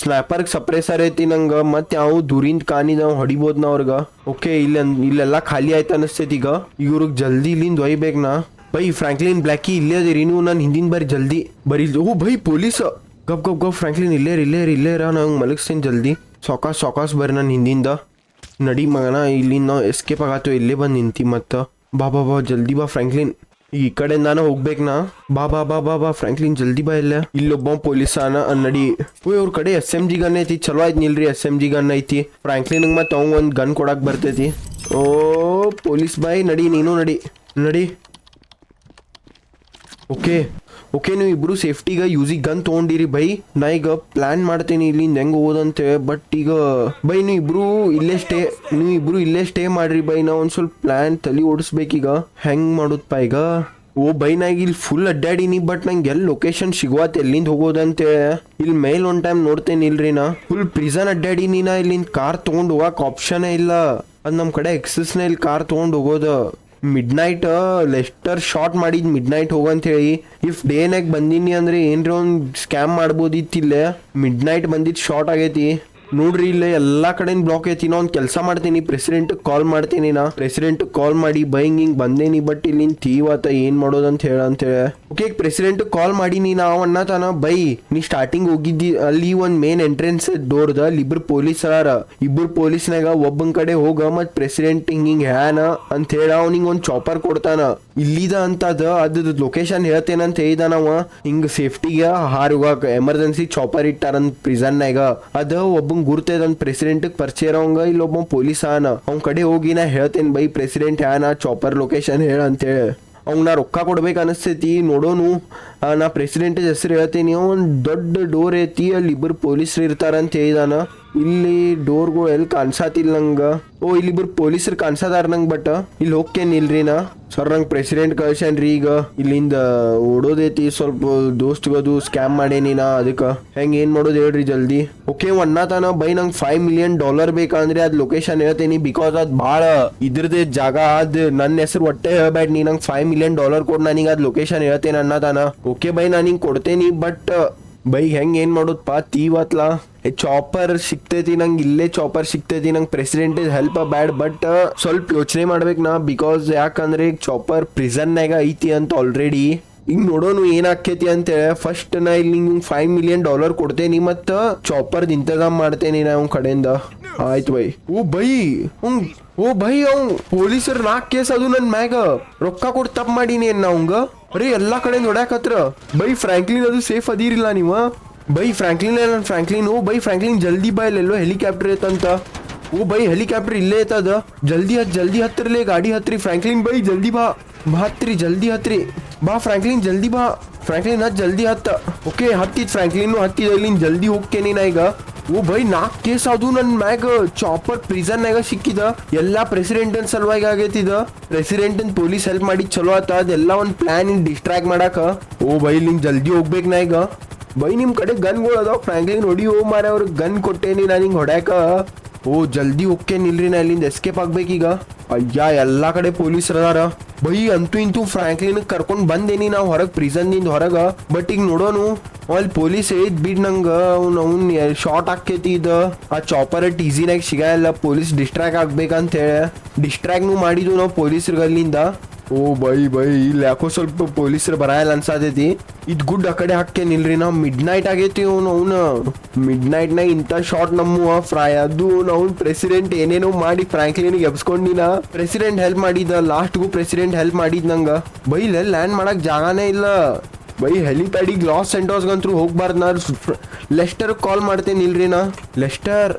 ಸ್ನ್ಯಾಪರ್ಗೆ ಸಪ್ರೇಸರ್ ಐತಿ ನಂಗೆ, ಮತ್ತೆ ಯಾವ ದೂರಿಂದ ಕಾನಿ ನಾವು ಹೊಡಿಬೋದು ನಾ ಅವ್ರಿಗೆ. ಓಕೆ, ಇಲ್ಲಿ ಇಲ್ಲೆಲ್ಲ ಖಾಲಿ ಆಯ್ತು ಅನಿಸ್ತೈತಿ ಈಗ. ಇವ್ರಿಗೆ ಜಲ್ದಿ ಇಲ್ಲಿಂದ ಒಯ್ಬೇಕು ನಾ. ಬೈ ಫ್ರಾಂಕ್ಲಿನ್ ಬ್ಲ್ಯಾಕಿ ಇಲ್ಲೇ ಅದಿರಿ ನೀವು ನಾನು ಹಿಂದಿನ ಬಾರಿ ಜಲ್ದಿ. ಬರೀ ಓ, ಬೈ, ಪೊಲೀಸ್. ಗಬ್ ಗಬ್ ಗಬ್ ಫ್ರಾಂಕ್ಲಿನ್ ಇಲ್ಲೇ ಇಲ್ಲೇ ಇಲ್ಲೇ ಇರ, ನಂಗೆ ಮಲಗಿಸ್ತೇನೆ ಜಲ್ದಿ. ಸಾಕಾಸ್ ಸಾಕಾಸ್ ಬರ್ರಿ ನಾನು ಹಿಂದಿಂದ. ನಡಿ ಮಗನ, ಇಲ್ಲಿಂದ ನಾವು ಎಸ್ಕೇಪ್ ಆಗತ್ತೋ, ಇಲ್ಲೇ ಬಂದು ನಿಂತಿ ಮತ್ತ. ಬಾ ಬಾ ಬಾ, ಜಲ್ದಿ ಬಾ, ಫ್ರಾಂಕ್ಲಿನ್. ಈಗ ಈ ಕಡೆ ನಾನು ಹೋಗ್ಬೇಕನಾ ಬಾ ಬಾ ಬಾ ಬಾ ಬಾ, ಫ್ರಾಂಕ್ಲಿನ್, ಜಲ್ದಿ ಬಾ ಇಲ್ಲ. ಇಲ್ಲೊಬ್ಬ ಪೊಲೀಸ್ ಅನ ನಡಿ ಓಯ್ ಅವ್ರ ಕಡೆ ಎಸ್ ಎಂ ಜಿ ಗನ್ ಐತಿ ಚಲೋ ಆಯ್ತು ನಿಲ್ರಿ, ಎಸ್ ಎಂ ಜಿ ಗನ್ ಐತಿ ಫ್ರಾಂಕ್ಲಿನ್ ಮತ್ತೆ ಅವಂಗ ಒಂದು ಗನ್ ಕೊಡಕ್ ಬರ್ತೈತಿ. ಓ, ಪೊಲೀಸ್ ಬಾಯ್, ನಡಿ, ನೀನು ನಡಿ. ನಡಿ. ಓಕೆ. ಓಕೆ, ನೀವು ಇಬ್ರು ಸೇಫ್ಟಿಗ ಯೂಸಿಗೆ ಗನ್ ತೊಗೊಂಡಿರಿ, ಬೈ. ನಾ ಈಗ ಪ್ಲಾನ್ ಮಾಡ್ತೀನಿ ಇಲ್ಲಿಂದ ಹೆಂಗೆ ಹೋದಂತೆ ಬಟ್ ಈಗ ಬೈ, ನೀವು ಇಬ್ರು ಇಲ್ಲೇ ಸ್ಟೇ ನೀವು ಇಬ್ರು ಇಲ್ಲೇ ಸ್ಟೇ ಮಾಡ್ರಿ ಬೈ. ನಾ ಒಂದು ಸ್ವಲ್ಪ ಪ್ಲಾನ್ ತಲೆ ಓಡಿಸ್ಬೇಕೀಗ ಹೆಂಗ್ ಮಾಡೋದಪ್ಪ ಈಗ? ಓ, ಬೈ, ನಾ ಇಲ್ಲಿ ಫುಲ್ ಅಡ್ಡಾಡೀನಿ ಬಟ್ ನಂಗೆ ಎಲ್ಲಿ ಲೊಕೇಶನ್ ಸಿಗುವತ್ತೆ ಎಲ್ಲಿಂದ ಹೋಗೋದಂತೆ ಇಲ್ಲಿ ಮೇಲ್ ಒನ್ ಟೈಮ್ ನೋಡ್ತೇನೆ ಇಲ್ರಿ ನಾ. ಫುಲ್ ಪ್ರಿಸನ್ ಅಡ್ಡಾಡೀನಿ ನಾ, ಇಲ್ಲಿಂದ ಕಾರ್ ತೊಗೊಂಡು ಹೋಗಕ್ಕೆ ಆಪ್ಷನೇ ಇಲ್ಲ. ಅದು ನಮ್ಮ ಕಡೆ ಎಕ್ಸಸ್ನ ಇಲ್ಲಿ ಕಾರ್ ತೊಗೊಂಡು ಹೋಗೋದು. ಮಿಡ್ ನೈಟ್ ಲೆಸ್ಟರ್ ಶಾರ್ಟ್ ಮಾಡಿದ್ ಮಿಡ್ ನೈಟ್ ಹೋಗಂತ ಹೇಳಿ. ಇಫ್ ಡೇನಾಗ ಬಂದೀನಿ ಅಂದ್ರೆ ಏನ್ರಿ ಒಂದ್ ಸ್ಕ್ಯಾಮ್ ಮಾಡ್ಬೋದಿತ್ತಿಲ್ಲ? ಮಿಡ್ ನೈಟ್ ಬಂದಿದ್ ಶಾರ್ಟ್ ಆಗೈತಿ. ನೋಡ್ರಿ ಇಲ್ಲ ಎಲ್ಲಾ ಕಡೆ ಬ್ಲಾಕ್ ಐತಿ. ನಾ ಒಂದ್ ಕೆಲಸ ಮಾಡ್ತೀನಿ. ಪ್ರೆಸಿಡೆಂಟ್ ಕಾಲ್ ಮಾಡ್ತೀನಿ ನಾ. ಪ್ರೆಸಿಡೆಂಟ್ ಕಾಲ್ ಮಾಡಿ ಬೈಂಗ್ ಹಿಂಗ್ ಬಂದೇನಿ ಬಟ್ ಇಲ್ಲಿ ಥೀವಾತ ಏನ್ ಮಾಡೋದಂತ ಹೇಳ ಅಂತ ಓಕೆ ಪ್ರೆಸಿಡೆಂಟ್ ಕಾಲ್ ಮಾಡೀನಿ ನಾವು ತಾನ ಬೈ, ನೀ ಸ್ಟಾರ್ಟಿಂಗ್ ಹೋಗಿದ್ದಿ, ಅಲ್ಲಿ ಒಂದ್ ಮೇನ್ ಎಂಟ್ರೆನ್ಸ್ ಡೋರ್ದ ಇಬ್ರು ಪೊಲೀಸ್ ಅದಾರ. ಇಬ್ಬರು ಪೊಲೀಸ್ನಾಗ ಒಬ್ಬನ್ ಕಡೆ ಹೋಗ ಮತ್ ಪ್ರೆಸಿಡೆಂಟ್ ಹಿಂಗ್ ಹಿಂಗ್ ಹ್ಯಾನ ಅಂತ ಹೇಳ, ಅವ್ನಿಗೆ ಒಂದ್ ಚಾಪರ್ ಕೊಡ್ತಾನ. ಇಲ್ಲಿದ ಅಂತದ ಅದ್ ಲೊಕೇಶನ್ ಹೇಳ್ತೇನಂತ ಹೇಳಿದಾನವ ಹಿಂಗ್ ಸೇಫ್ಟಿಗೆ ಹಾರುಗಾಕ ಎಮರ್ಜೆನ್ಸಿ ಚಾಪರ್ ಇಟ್ಟಾರಂತ ಪ್ರಿಸನ್ನಾಗ ಅದ ಒಬ್ಬನ್ ಗುರ್ತೈದಂತ ಪ್ರೆಸಿಡೆಂಟ್ ಪರಿಚಯ ಇರೋಂಗ ಇಲ್ಲೊಬ್ಬ ಪೊಲೀಸ್ ಆನ. ಅವ್ನ ಕಡೆ ಹೋಗಿ ನಾ ಹೇಳ್ತೇನೆ, ಬೈ ಪ್ರೆಸಿಡೆಂಟ್ ಹ್ಯಾನ ಚಾಪರ್ ಲೊಕೇಶನ್ ಹೇಳ ಅಂತೇಳಿ ಅವ್ನ ರೊಕ್ಕ ಕೊಡ್ಬೇಕು ಅನಿಸ್ತೈತಿ, ನೋಡೋನು. ನಾ ಪ್ರೆಸಿಡೆಂಟ್ ಹೆಸರು ಹೇಳ್ತೀನಿ ಒಂದು ದೊಡ್ಡ ಡೋರ್ ಐತಿ, ಅಲ್ಲಿ ಇಬ್ಬರು ಪೊಲೀಸರು ಇರ್ತಾರಂತ ಹೇಳಿದಾನ. ಇಲ್ಲಿ ಡೋರ್ಗಳು ಎಲ್ಲಿ ಕಾಣಿಸಾತಿಲ್ಲ ನಂಗೆ? ಓ, ಇಲ್ಲಿ ಇಬ್ಬರು ಪೊಲೀಸರು ಕಾಣಿಸದಾರ ನಂಗೆ ಬಟ್ ಇಲ್ಲಿ ಹೋಗ್ತೇನೆ ಇಲ್ರಿ ನಾ. ಸರ್ ನಂಗೆ ಪ್ರೆಸಿಡೆಂಟ್ ಕಳ್ಸ್ಯಾನ್ರಿ ಈಗ. ಇಲ್ಲಿಂದ ಓಡೋದೈತಿ, ಸ್ವಲ್ಪ ದೋಸ್ತ್ಗದು ಸ್ಕ್ಯಾಮ್ ಮಾಡೇನಿ ನಾ ಅದಕ್ಕೆ. ಹೆಂಗೆ ಏನು ಮಾಡೋದು ಹೇಳ್ರಿ ಜಲ್ದಿ. ಓಕೆ ಒನ್ನತಾನ ಬೈ ನಂಗೆ ಫೈವ್ ಮಿಲಿಯನ್ ಡಾಲರ್ ಬೇಕಂದ್ರೆ ಅದು ಲೊಕೇಶನ್ ಹೇಳ್ತೀನಿ ಬಿಕಾಸ್ ಅದು ಭಾಳ ಇದ್ರದ್ದು ಜಾಗ, ಅದು ನನ್ನ ಹೆಸರು ಒಟ್ಟೆ ಹೇಳ್ಬೇಡ, ನೀ ನಂಗೆ ಫೈವ್ ಮಿಲಿಯನ್ ಡಾಲರ್ ಕೊಡ್ ನನಗೆ ಅದು ಲೊಕೇಶನ್ ಹೇಳ್ತೇನೆ ಅನ್ನತಾನ ಓಕೆ ಬೈ ನಾನು ಹಿಂಗೆ ಕೊಡ್ತೇನಿ ಬಟ್ ಬೈ ಹೆಂಗ್ ಏನ್ ತೀವತ್ಲಾ ತೀವತ್ಲ ಚಾಪರ್ ಸಿಗ್ತೈತಿ ನಂಗೆ ಇಲ್ಲೇ ಚಾಪರ್ ಸಿಗ್ತೈತಿ. ನಂಗೆ ಪ್ರೆಸಿಡೆಂಟ್ ಹೆಲ್ಪ್ ಬ್ಯಾಡ್ ಬಟ್ ಸ್ವಲ್ಪ ಯೋಚನೆ ಮಾಡ್ಬೇಕು ನಾ ಬಿಕಾಸ್ ಯಾಕಂದ್ರೆ ಈಗ ಚಾಪರ್ ಪ್ರಿಸನ್ನಾಗ ಐತಿ ಅಂತ ಆಲ್ರೆಡಿ ಈಗ ನೋಡೋನು ಏನಾಕೈತಿ ಅಂತೇಳಿ ಫಸ್ಟ್ ನಾ ಇಲ್ಲಿ ನಿಂಗೆ ಫೈವ್ ಮಿಲಿಯನ್ ಡಾಲರ್ ಕೊಡ್ತೇನಿ ಮತ್ತ ಚಾಪರ್ ಇಂತಜಾಮ್ ಮಾಡ್ತೇನಿ ನಾ ಅವ್ನ ಕಡೆಯಿಂದ. ಆಯ್ತು ಬೈ. ಓ ಬೈ. ಹ್ಮ್. ಓ ಬೈ ಅವ್. ಪೊಲೀಸರು ನಾಲ್ಕು ಕೇಸ್ ಅದು ನನ್ನ ಮ್ಯಾಗ. ರೊಕ್ಕ ಕೊಟ್ಟು ತಪ್ಪು ಮಾಡೀನಿ ಅನ್ನ ಅವಂಗ. ಅರೆ ಎಲ್ಲಾ ಕಡೆ ನೋಡ್ಯಾಕತ್ರ ಬೈ ಫ್ರಾಂಕ್ಲಿನ್ ಅದು ಸೇಫ್ ಅದಿರಿಲ್ಲ ನೀವ ಬೈ ಫ್ರಾಂಕ್ಲಿನ್ ಫ್ರಾಂಕ್ಲಿನ್ ಬೈ ಫ್ರಾಂಕ್ಲಿನ್ ಜಲ್ದಿ ಬಾ, ಇಲ್ಲೆಲ್ಲೋ ಹೆಲಿಕಾಪ್ಟರ್ ಐತಂತ ಓ ಬೈ ಹೆಲಿಕಾಪ್ಟರ್ ಇಲ್ಲೇ ಐತದ ಜಲ್ದಿ ಹತ್ ಜಲ್ದಿ ಹತ್ತಿರಲೇ ಗಾಡಿ ಹತ್ರಿ ಫ್ರಾಂಕ್ಲಿನ್ ಬೈ ಜಲ್ದಿ ಬಾ ಬಾ ಹತ್ರಿ ಜಲ್ದಿ ಹತ್ರಿ ಬಾ ಫ್ರಾಂಕ್ಲಿನ್ ಜಲ್ದಿ ಬಾ ಫ್ರಾಂಕ್ಲಿನ್ ಹತ್ ಜಲ್ದಿ ಹತ್ತ ಓಕೆ ಹತ್ತಿದ್ ಫ್ರಾಂಕ್ಲಿನ್ ಹತ್ತಿದ ಇಲ್ಲಿಂದ ಜಲ್ದಿ ಹೋಗ್ತೇನೆ ನಾ ಈಗ ಓ ಬೈ ನಾಲ್ಕು ಕೇಸ್ ಅದು ನನ್ನ ಮ್ಯಾಗ ಚಾಪರ್ ಪ್ರಿಸನ್ನಾಗ ಸಿಕ್ಕಿದ ಎಲ್ಲ ಪ್ರೆಸಿಡೆಂಟನ್ ಸಲುವಾಗಿ ಆಗೈತಿದ ಪ್ರೆಸಿಡೆಂಟನ್ ಪೊಲೀಸ್ ಹೆಲ್ಪ್ ಮಾಡಿ ಚಲೋ ಆತ ಅದೆಲ್ಲ ಒಂದು ಪ್ಲಾನ್ ಇನ್ ಡಿಸ್ಟ್ರಾಕ್ಟ್ ಮಾಡಾಕ ಓ ಬೈ ನಿಂಗೆ ಜಲ್ದಿ ಹೋಗ್ಬೇಕು ನಾ ಈಗ ಬೈ ನಿಮ್ಮ ಕಡೆ ಗನ್ಗಳು ಅದಾವ ಫ್ರಾಂಕ್ಲಿನ್ ಹೊಡಿ ಓ ಮಾರ ಅವ್ರಿಗೆ ಗನ್ ಕೊಟ್ಟೇನಿ ನಾನು ಹಿಂಗೆ ಹೊಡ್ಯಾಕ ಓ, ಜಲ್ದಿ ಓಕೆ ನಿಲ್ರಿ ನಾ ಇಲ್ಲಿಂದ ಎಸ್ಕೇಪ್ ಆಗ್ಬೇಕೀಗ ಅಯ್ಯ, ಎಲ್ಲ ಕಡೆ ಪೊಲೀಸರು ಅದಾರ. ಬೈ, ಅಂತೂ ಇಂತೂ ಫ್ರಾಂಕ್ಲಿನ್ ಕರ್ಕೊಂಡು ಬಂದೇನಿ ನಾವು ಹೊರಗೆ ಪ್ರಿಸನ್ನಿಂದ ಹೊರಗ. ಬಟ್ ಈಗ ನೋಡೋನು, ಅಲ್ಲಿ ಪೊಲೀಸ್ ಏದ್ ಬಿಡ್ ನಂಗ. ಅವ್ನು, ಅವ್ನ ಶಾರ್ಟ್ ಆಕೈತಿ ಇದ. ಆ ಚಾಪರ್ ಟೀಸಿನಾಗ ಸಿಗಲ್ಲ ಪೊಲೀಸ್ ಡಿಸ್ಟ್ರಾಕ್ಟ್ ಆಗ್ಬೇಕಂತ ಹೇಳಿ. ಡಿಸ್ಟ್ರಾಕ್ಟ್ನು ಮಾಡಿದ್ವು ನಾವು ಪೊಲೀಸರಿಗೆ ಅಲ್ಲಿಂದ. ಓ, ಬೈ ಬೈ. ಇಲ್ಲಿ ಯಾಕೋ ಸ್ವಲ್ಪ ಪೊಲೀಸರು ಬರಾಯಲ್ಲ ಅನ್ಸಾತೈತಿ. ಇದ್ ಗುಡ್ ಆ ಕಡೆ ಹಾಕ್ಕೆ ನಿಲ್ರಿ. ನಾವು ಮಿಡ್ ನೈಟ್ ಆಗೈತಿ ಅವ್ನು ಅವ್ನು. ಮಿಡ್ ನೈಟ್ನಾಗ ಇಂಥ ಶಾರ್ಟ್ ನಮ್ಮ ಫ್ರೈ ಅದು ಅವ್ನು ಪ್ರೆಸಿಡೆಂಟ್ ಏನೇನೋ ಮಾಡಿ ಫ್ರಾಂಕ್ಲಿನ್ ಎಬ್ಸ್ಕೊಂಡಿನ ಪ್ರೆಸಿಡೆಂಟ್ ಹೆಲ್ಪ್ ಮಾಡಿದ ಲಾಸ್ಟ್ಗೂ ಪ್ರೆಸಿಡೆಂಟ್ ಹೆಲ್ಪ್ ಮಾಡಿದ್ ನಂಗ. ಬೈ, ಇಲ್ಲ ಲ್ಯಾಂಡ್ ಮಾಡಕ್ ಜಾಗನೇ ಇಲ್ಲ. ಬೈ ಹೆಲಿಪ್ಯಾಡಿಗೆ ಲಾಸ್ ಸೆಂಟೋಸ್ಗಂತೂ ಹೋಗ್ಬಾರ್ದು ನಾ ಲೆಸ್ಟರ್ ಕಾಲ್ ಮಾಡ್ತೇನೆ ಇಲ್ರಿ ನಾ. ಲೆಸ್ಟರ್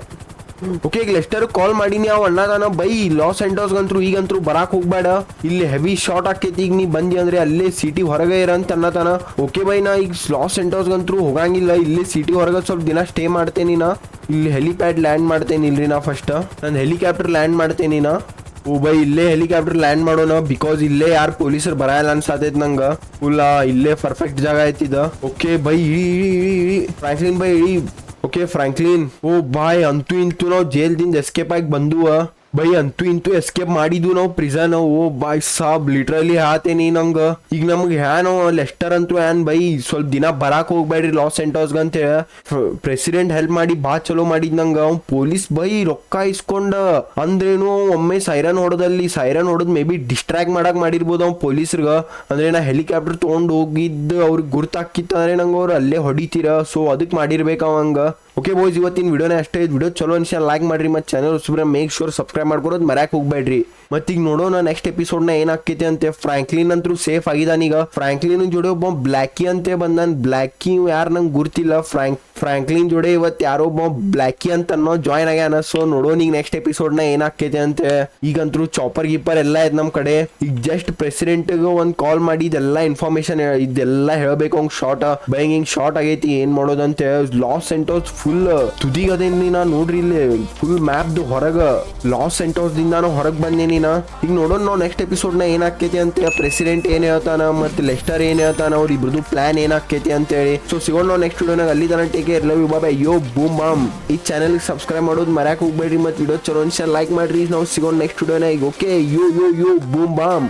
ಓಕೆ ಈಗ ಲೆಸ್ಟರ್ ಕಾಲ್ ಮಾಡೀನಿ ಅವ ಅಣ್ಣದಾನ ಬೈ ಲಾಸ್ ಸೆಂಟೋಸ್ಗಂತೂ ಈಗಂತೂ ಬರಾಕ್ ಹೋಗ್ಬೇಡ. ಇಲ್ಲಿ ಹೆವಿ ಶಾರ್ಟ್ ಆಕೈತಿ ಈಗ ನೀ ಬಂದಿ ಅಂದ್ರೆ ಅಲ್ಲೇ ಸಿಟಿ ಹೊರಗೆ ಇರಂತ ಅನ್ನತಾನ. ಓಕೆ ಬೈ, ನಾ ಈಗ ಲಾಸ್ ಸೆಂಟೋಸ್ಗಂತೂ ಹೋಗಂಗಿಲ್ಲ. ಇಲ್ಲಿ ಸಿಟಿ ಹೊರಗೆ ಸ್ವಲ್ಪ ದಿನ ಸ್ಟೇ ಮಾಡ್ತೇನಿ ನಾ. ಇಲ್ಲಿ ಹೆಲಿಪ್ಯಾಡ್ ಲ್ಯಾಂಡ್ ಮಾಡ್ತೇನೆ ಇಲ್ರಿ ನಾ ಫಸ್ಟ್ ನಾನು ಹೆಲಿಕಾಪ್ಟರ್ ಲ್ಯಾಂಡ್ ಮಾಡ್ತೇನಿ ನಾ. ಓ, ಬೈ, ಇಲ್ಲೇ ಹೆಲಿಕಾಪ್ಟರ್ ಲ್ಯಾಂಡ್ ಮಾಡೋಣ. ಬಿಕಾಸ್ ಇಲ್ಲೇ ಯಾರು ಪೊಲೀಸರು ಬರಲ್ಲ ಅನ್ಸಾತೈತ್ ನಂಗ. ಫುಲ್ಲ ಇಲ್ಲೇ ಪರ್ಫೆಕ್ಟ್ ಜಾಗ ಐತಿದ ಓಕೆ ಬೈ ಇಳಿ ಇಳಿ ಇಳಿ ಫ್ರಾಂಕ್ಲಿನ್ ಬೈ ಇಳಿ ಓಕೆ ಫ್ರಾಂಕ್ಲಿನ್ ಓ ಬಾಯ್ ಅಂತೂ ಇಂತೂ ನಾವು ಜೈಲ್ದಿಂದ ಎಸ್ಕೇಪ್ ಆಗಿ ಬಂದುವ ಬೈ ಅಂತೂ ಇಂತು ಎಸ್ಕೇಪ್ ಮಾಡಿದ್ವು ನಾವು ಪ್ರಿಸನ್ ಓ ಬಾಯ್ ಸಾಬ್ ಲಿಟ್ರಲಿ ಹಾತೇನಿ ನಂಗೆ ಈಗ ನಮ್ಗೆ ಹ್ಯಾನ್, ಲೆಸ್ಟರ್ ಅಂತೂ ಹ್ಯಾನ್ ಬೈ. ಸ್ವಲ್ಪ ದಿನ ಬರಾಕ್ ಹೋಗ್ಬೇಡ್ರಿ ಲಾಸ್ ಸೆಂಟರ್ಸ್ಗೆ ಅಂತ ಪ್ರೆಸಿಡೆಂಟ್ ಹೆಲ್ಪ್ ಮಾಡಿ ಬಾ ಚಲೋ ಮಾಡಿದ್ ನಂಗೆ. ಅವ್ನು ಪೊಲೀಸ್ ಬೈ ರೊಕ್ಕ ಇಸ್ಕೊಂಡ. ಅಂದ್ರೇನು ಒಮ್ಮೆ ಸೈರನ್ ಹೊಡೋದಲ್ಲಿ ಸೈರನ್ ಹೊಡೋದ್ ಮೇ ಬಿ ಡಿಸ್ಟ್ರಾಕ್ಟ್ ಮಾಡಕ್ ಮಾಡಿರ್ಬೋದು ಅವ್ನು ಪೊಲೀಸ್ರಿಗೆ ಅಂದ್ರೆ ನಾ ಹೆಲಿಕಾಪ್ಟರ್ ತೊಗೊಂಡು ಹೋಗಿದ್ದು ಅವ್ರಿಗೆ ಗುರ್ತಾಕಿತ್ತು ಅಂದ್ರೆ ನಂಗೆ ಅವ್ರು ಅಲ್ಲೇ ಹೊಡಿತೀರ. ಸೊ ಅದಕ್ಕೆ ಮಾಡಿರ್ಬೇಕು ಅವಂಗ. ಓಕೆ ಬಾಯ್ಸ್ ಇವತ್ತಿನ ವಿಡಿಯೋನೇ ಅಷ್ಟೇ. ವಿಡಿಯೋ ಚಲೋ ಅನ್ಸ ಲೈಕ್ ಮಾಡಿರಿ ಮತ್ತು ಚಾನಲ್ ಹೊಸಬ್ರೆ ಮೇಕ್ ಶೋರ್ ಸಬ್ಸ್ಕ್ರೈಬ್ ಮಾಡ್ಕೊಡೋದು ಮರ್ಯಾಕೆ ಹೋಗ್ಬೇಡ್ರಿ. ಮತ್ತೆ ಈಗ ನೋಡೋಣ ನೆಕ್ಸ್ಟ್ ಎಪಿಸೋಡ್ನ ಏನಾಕೈತಿ ಅಂತೆ? ಫ್ರಾಂಕ್ಲಿನ್ ಅಂತೂ ಸೇಫ್ ಆಗಿದಾನ ಈಗ. ಫ್ರಾಂಕ್ಲಿನ್ ಜೋಡಿ ಒಬ್ಬ ಬ್ಲ್ಯಾಕಿ ಅಂತ ಬಂದಾನ. ಬ್ಲ್ಯಾಕಿ ಯಾರು ನಂಗೆ ಗುರ್ತಿಲ್ಲ. ಫ್ರಾಂಕ್ ಫ್ರಾಂಕ್ಲಿನ್ ಜೋಡಿ ಇವತ್ತು ಯಾರೋ ಒಬ್ಬ ಬ್ಲ್ಯಾಕಿ ಅಂತ ಅನ್ನೋ ಜಾಯ್ನ್ ಆಗ್ಯಾನ. ಸೊ ನೋಡೋಣ ಈಗ ನೆಕ್ಸ್ಟ್ ಎಪಿಸೋಡ್ನ ಏನಾಕೈತಿ ಅಂತೆ? ಈಗಂತೂ ಚಾಪರ್ ಗೀಪರ್ ಎಲ್ಲ ಐತ್ ನಮ್ಮ ಕಡೆ. ಈಗ ಜಸ್ಟ್ ಪ್ರೆಸಿಡೆಂಟ್ಗೆ ಒಂದು ಕಾಲ್ ಮಾಡಿ ಇದೆಲ್ಲ ಇನ್ಫಾರ್ಮೇಶನ್ ಇದೆಲ್ಲ ಹೇಳ್ಬೇಕು ಅವ್ನ್ ಶಾರ್ಟ್ ಬೈಂಗ್ ಹಿಂಗ್ ಶಾರ್ಟ್ ಆಗೈತಿ. ಏನ್ ಮಾಡೋದಂತೆ ಲಾಸ್ ಸೆಂಟೋಸ್ ಫುಲ್ ತುದಿಗದೇನಿ ನಾ ನೋಡ್ರಿ ಇಲ್ಲಿ? ಫುಲ್ ಮ್ಯಾಪ್ದು ಹೊರಗ. ಲಾಸ್ ಸೆಂಟೋಸ್ ದಿಂದಾನು ಹೊರಗ್ ಬಂದೇನಿ. ನಾ ಈಗ ನೋಡೋಣ ನಾವು ನೆಕ್ಸ್ಟ್ ಎಪಿಸೋಡ್ನ ಏನಾಕೈತಿ ಅಂತ ಪ್ರೆಸಿಡೆಂಟ್ ಏನ್ ಹೇಳ್ತಾನ ಮತ್ತೆ ಲೆಸ್ಟರ್ ಏನ್ ಹೇಳ್ತಾನ, ಅವ್ರ ಇಬ್ರದ್ದು ಪ್ಲಾನ್ ಏನಾಕೈತಿ ಅಂತ ಹೇಳಿ. ಸೊ ಸಿಗೋಣ ನಾವು ನೆಕ್ಸ್ಟ್ ವಿಡಿಯೋನಾಗ ಅಲ್ಲಿ ತನ ಟೇಕ್ ಕೇರ್ ಲವ್ ಯು ಬಾಬಾ ಯೋ ಬೂಮ್ ಬಾಮ್ ಈ ಚಾನಲ್ಗೆ ಸಬ್ಸ್ಕ್ರೈಬ್ ಮಾಡೋದು ಮರ್ಯಾಕೆ ಹೋಗ್ಬೇಡ್ರಿ ಮತ್ತೆ ವಿಡಿಯೋ ಚಲೋ ಅನ್ಸ ಲೈಕ್ ಮಾಡ್ರಿ. ನಾವು ಸಿಗೋಣ next ವಿಡಿಯೋನಾಗ okay yo yo yo boom bam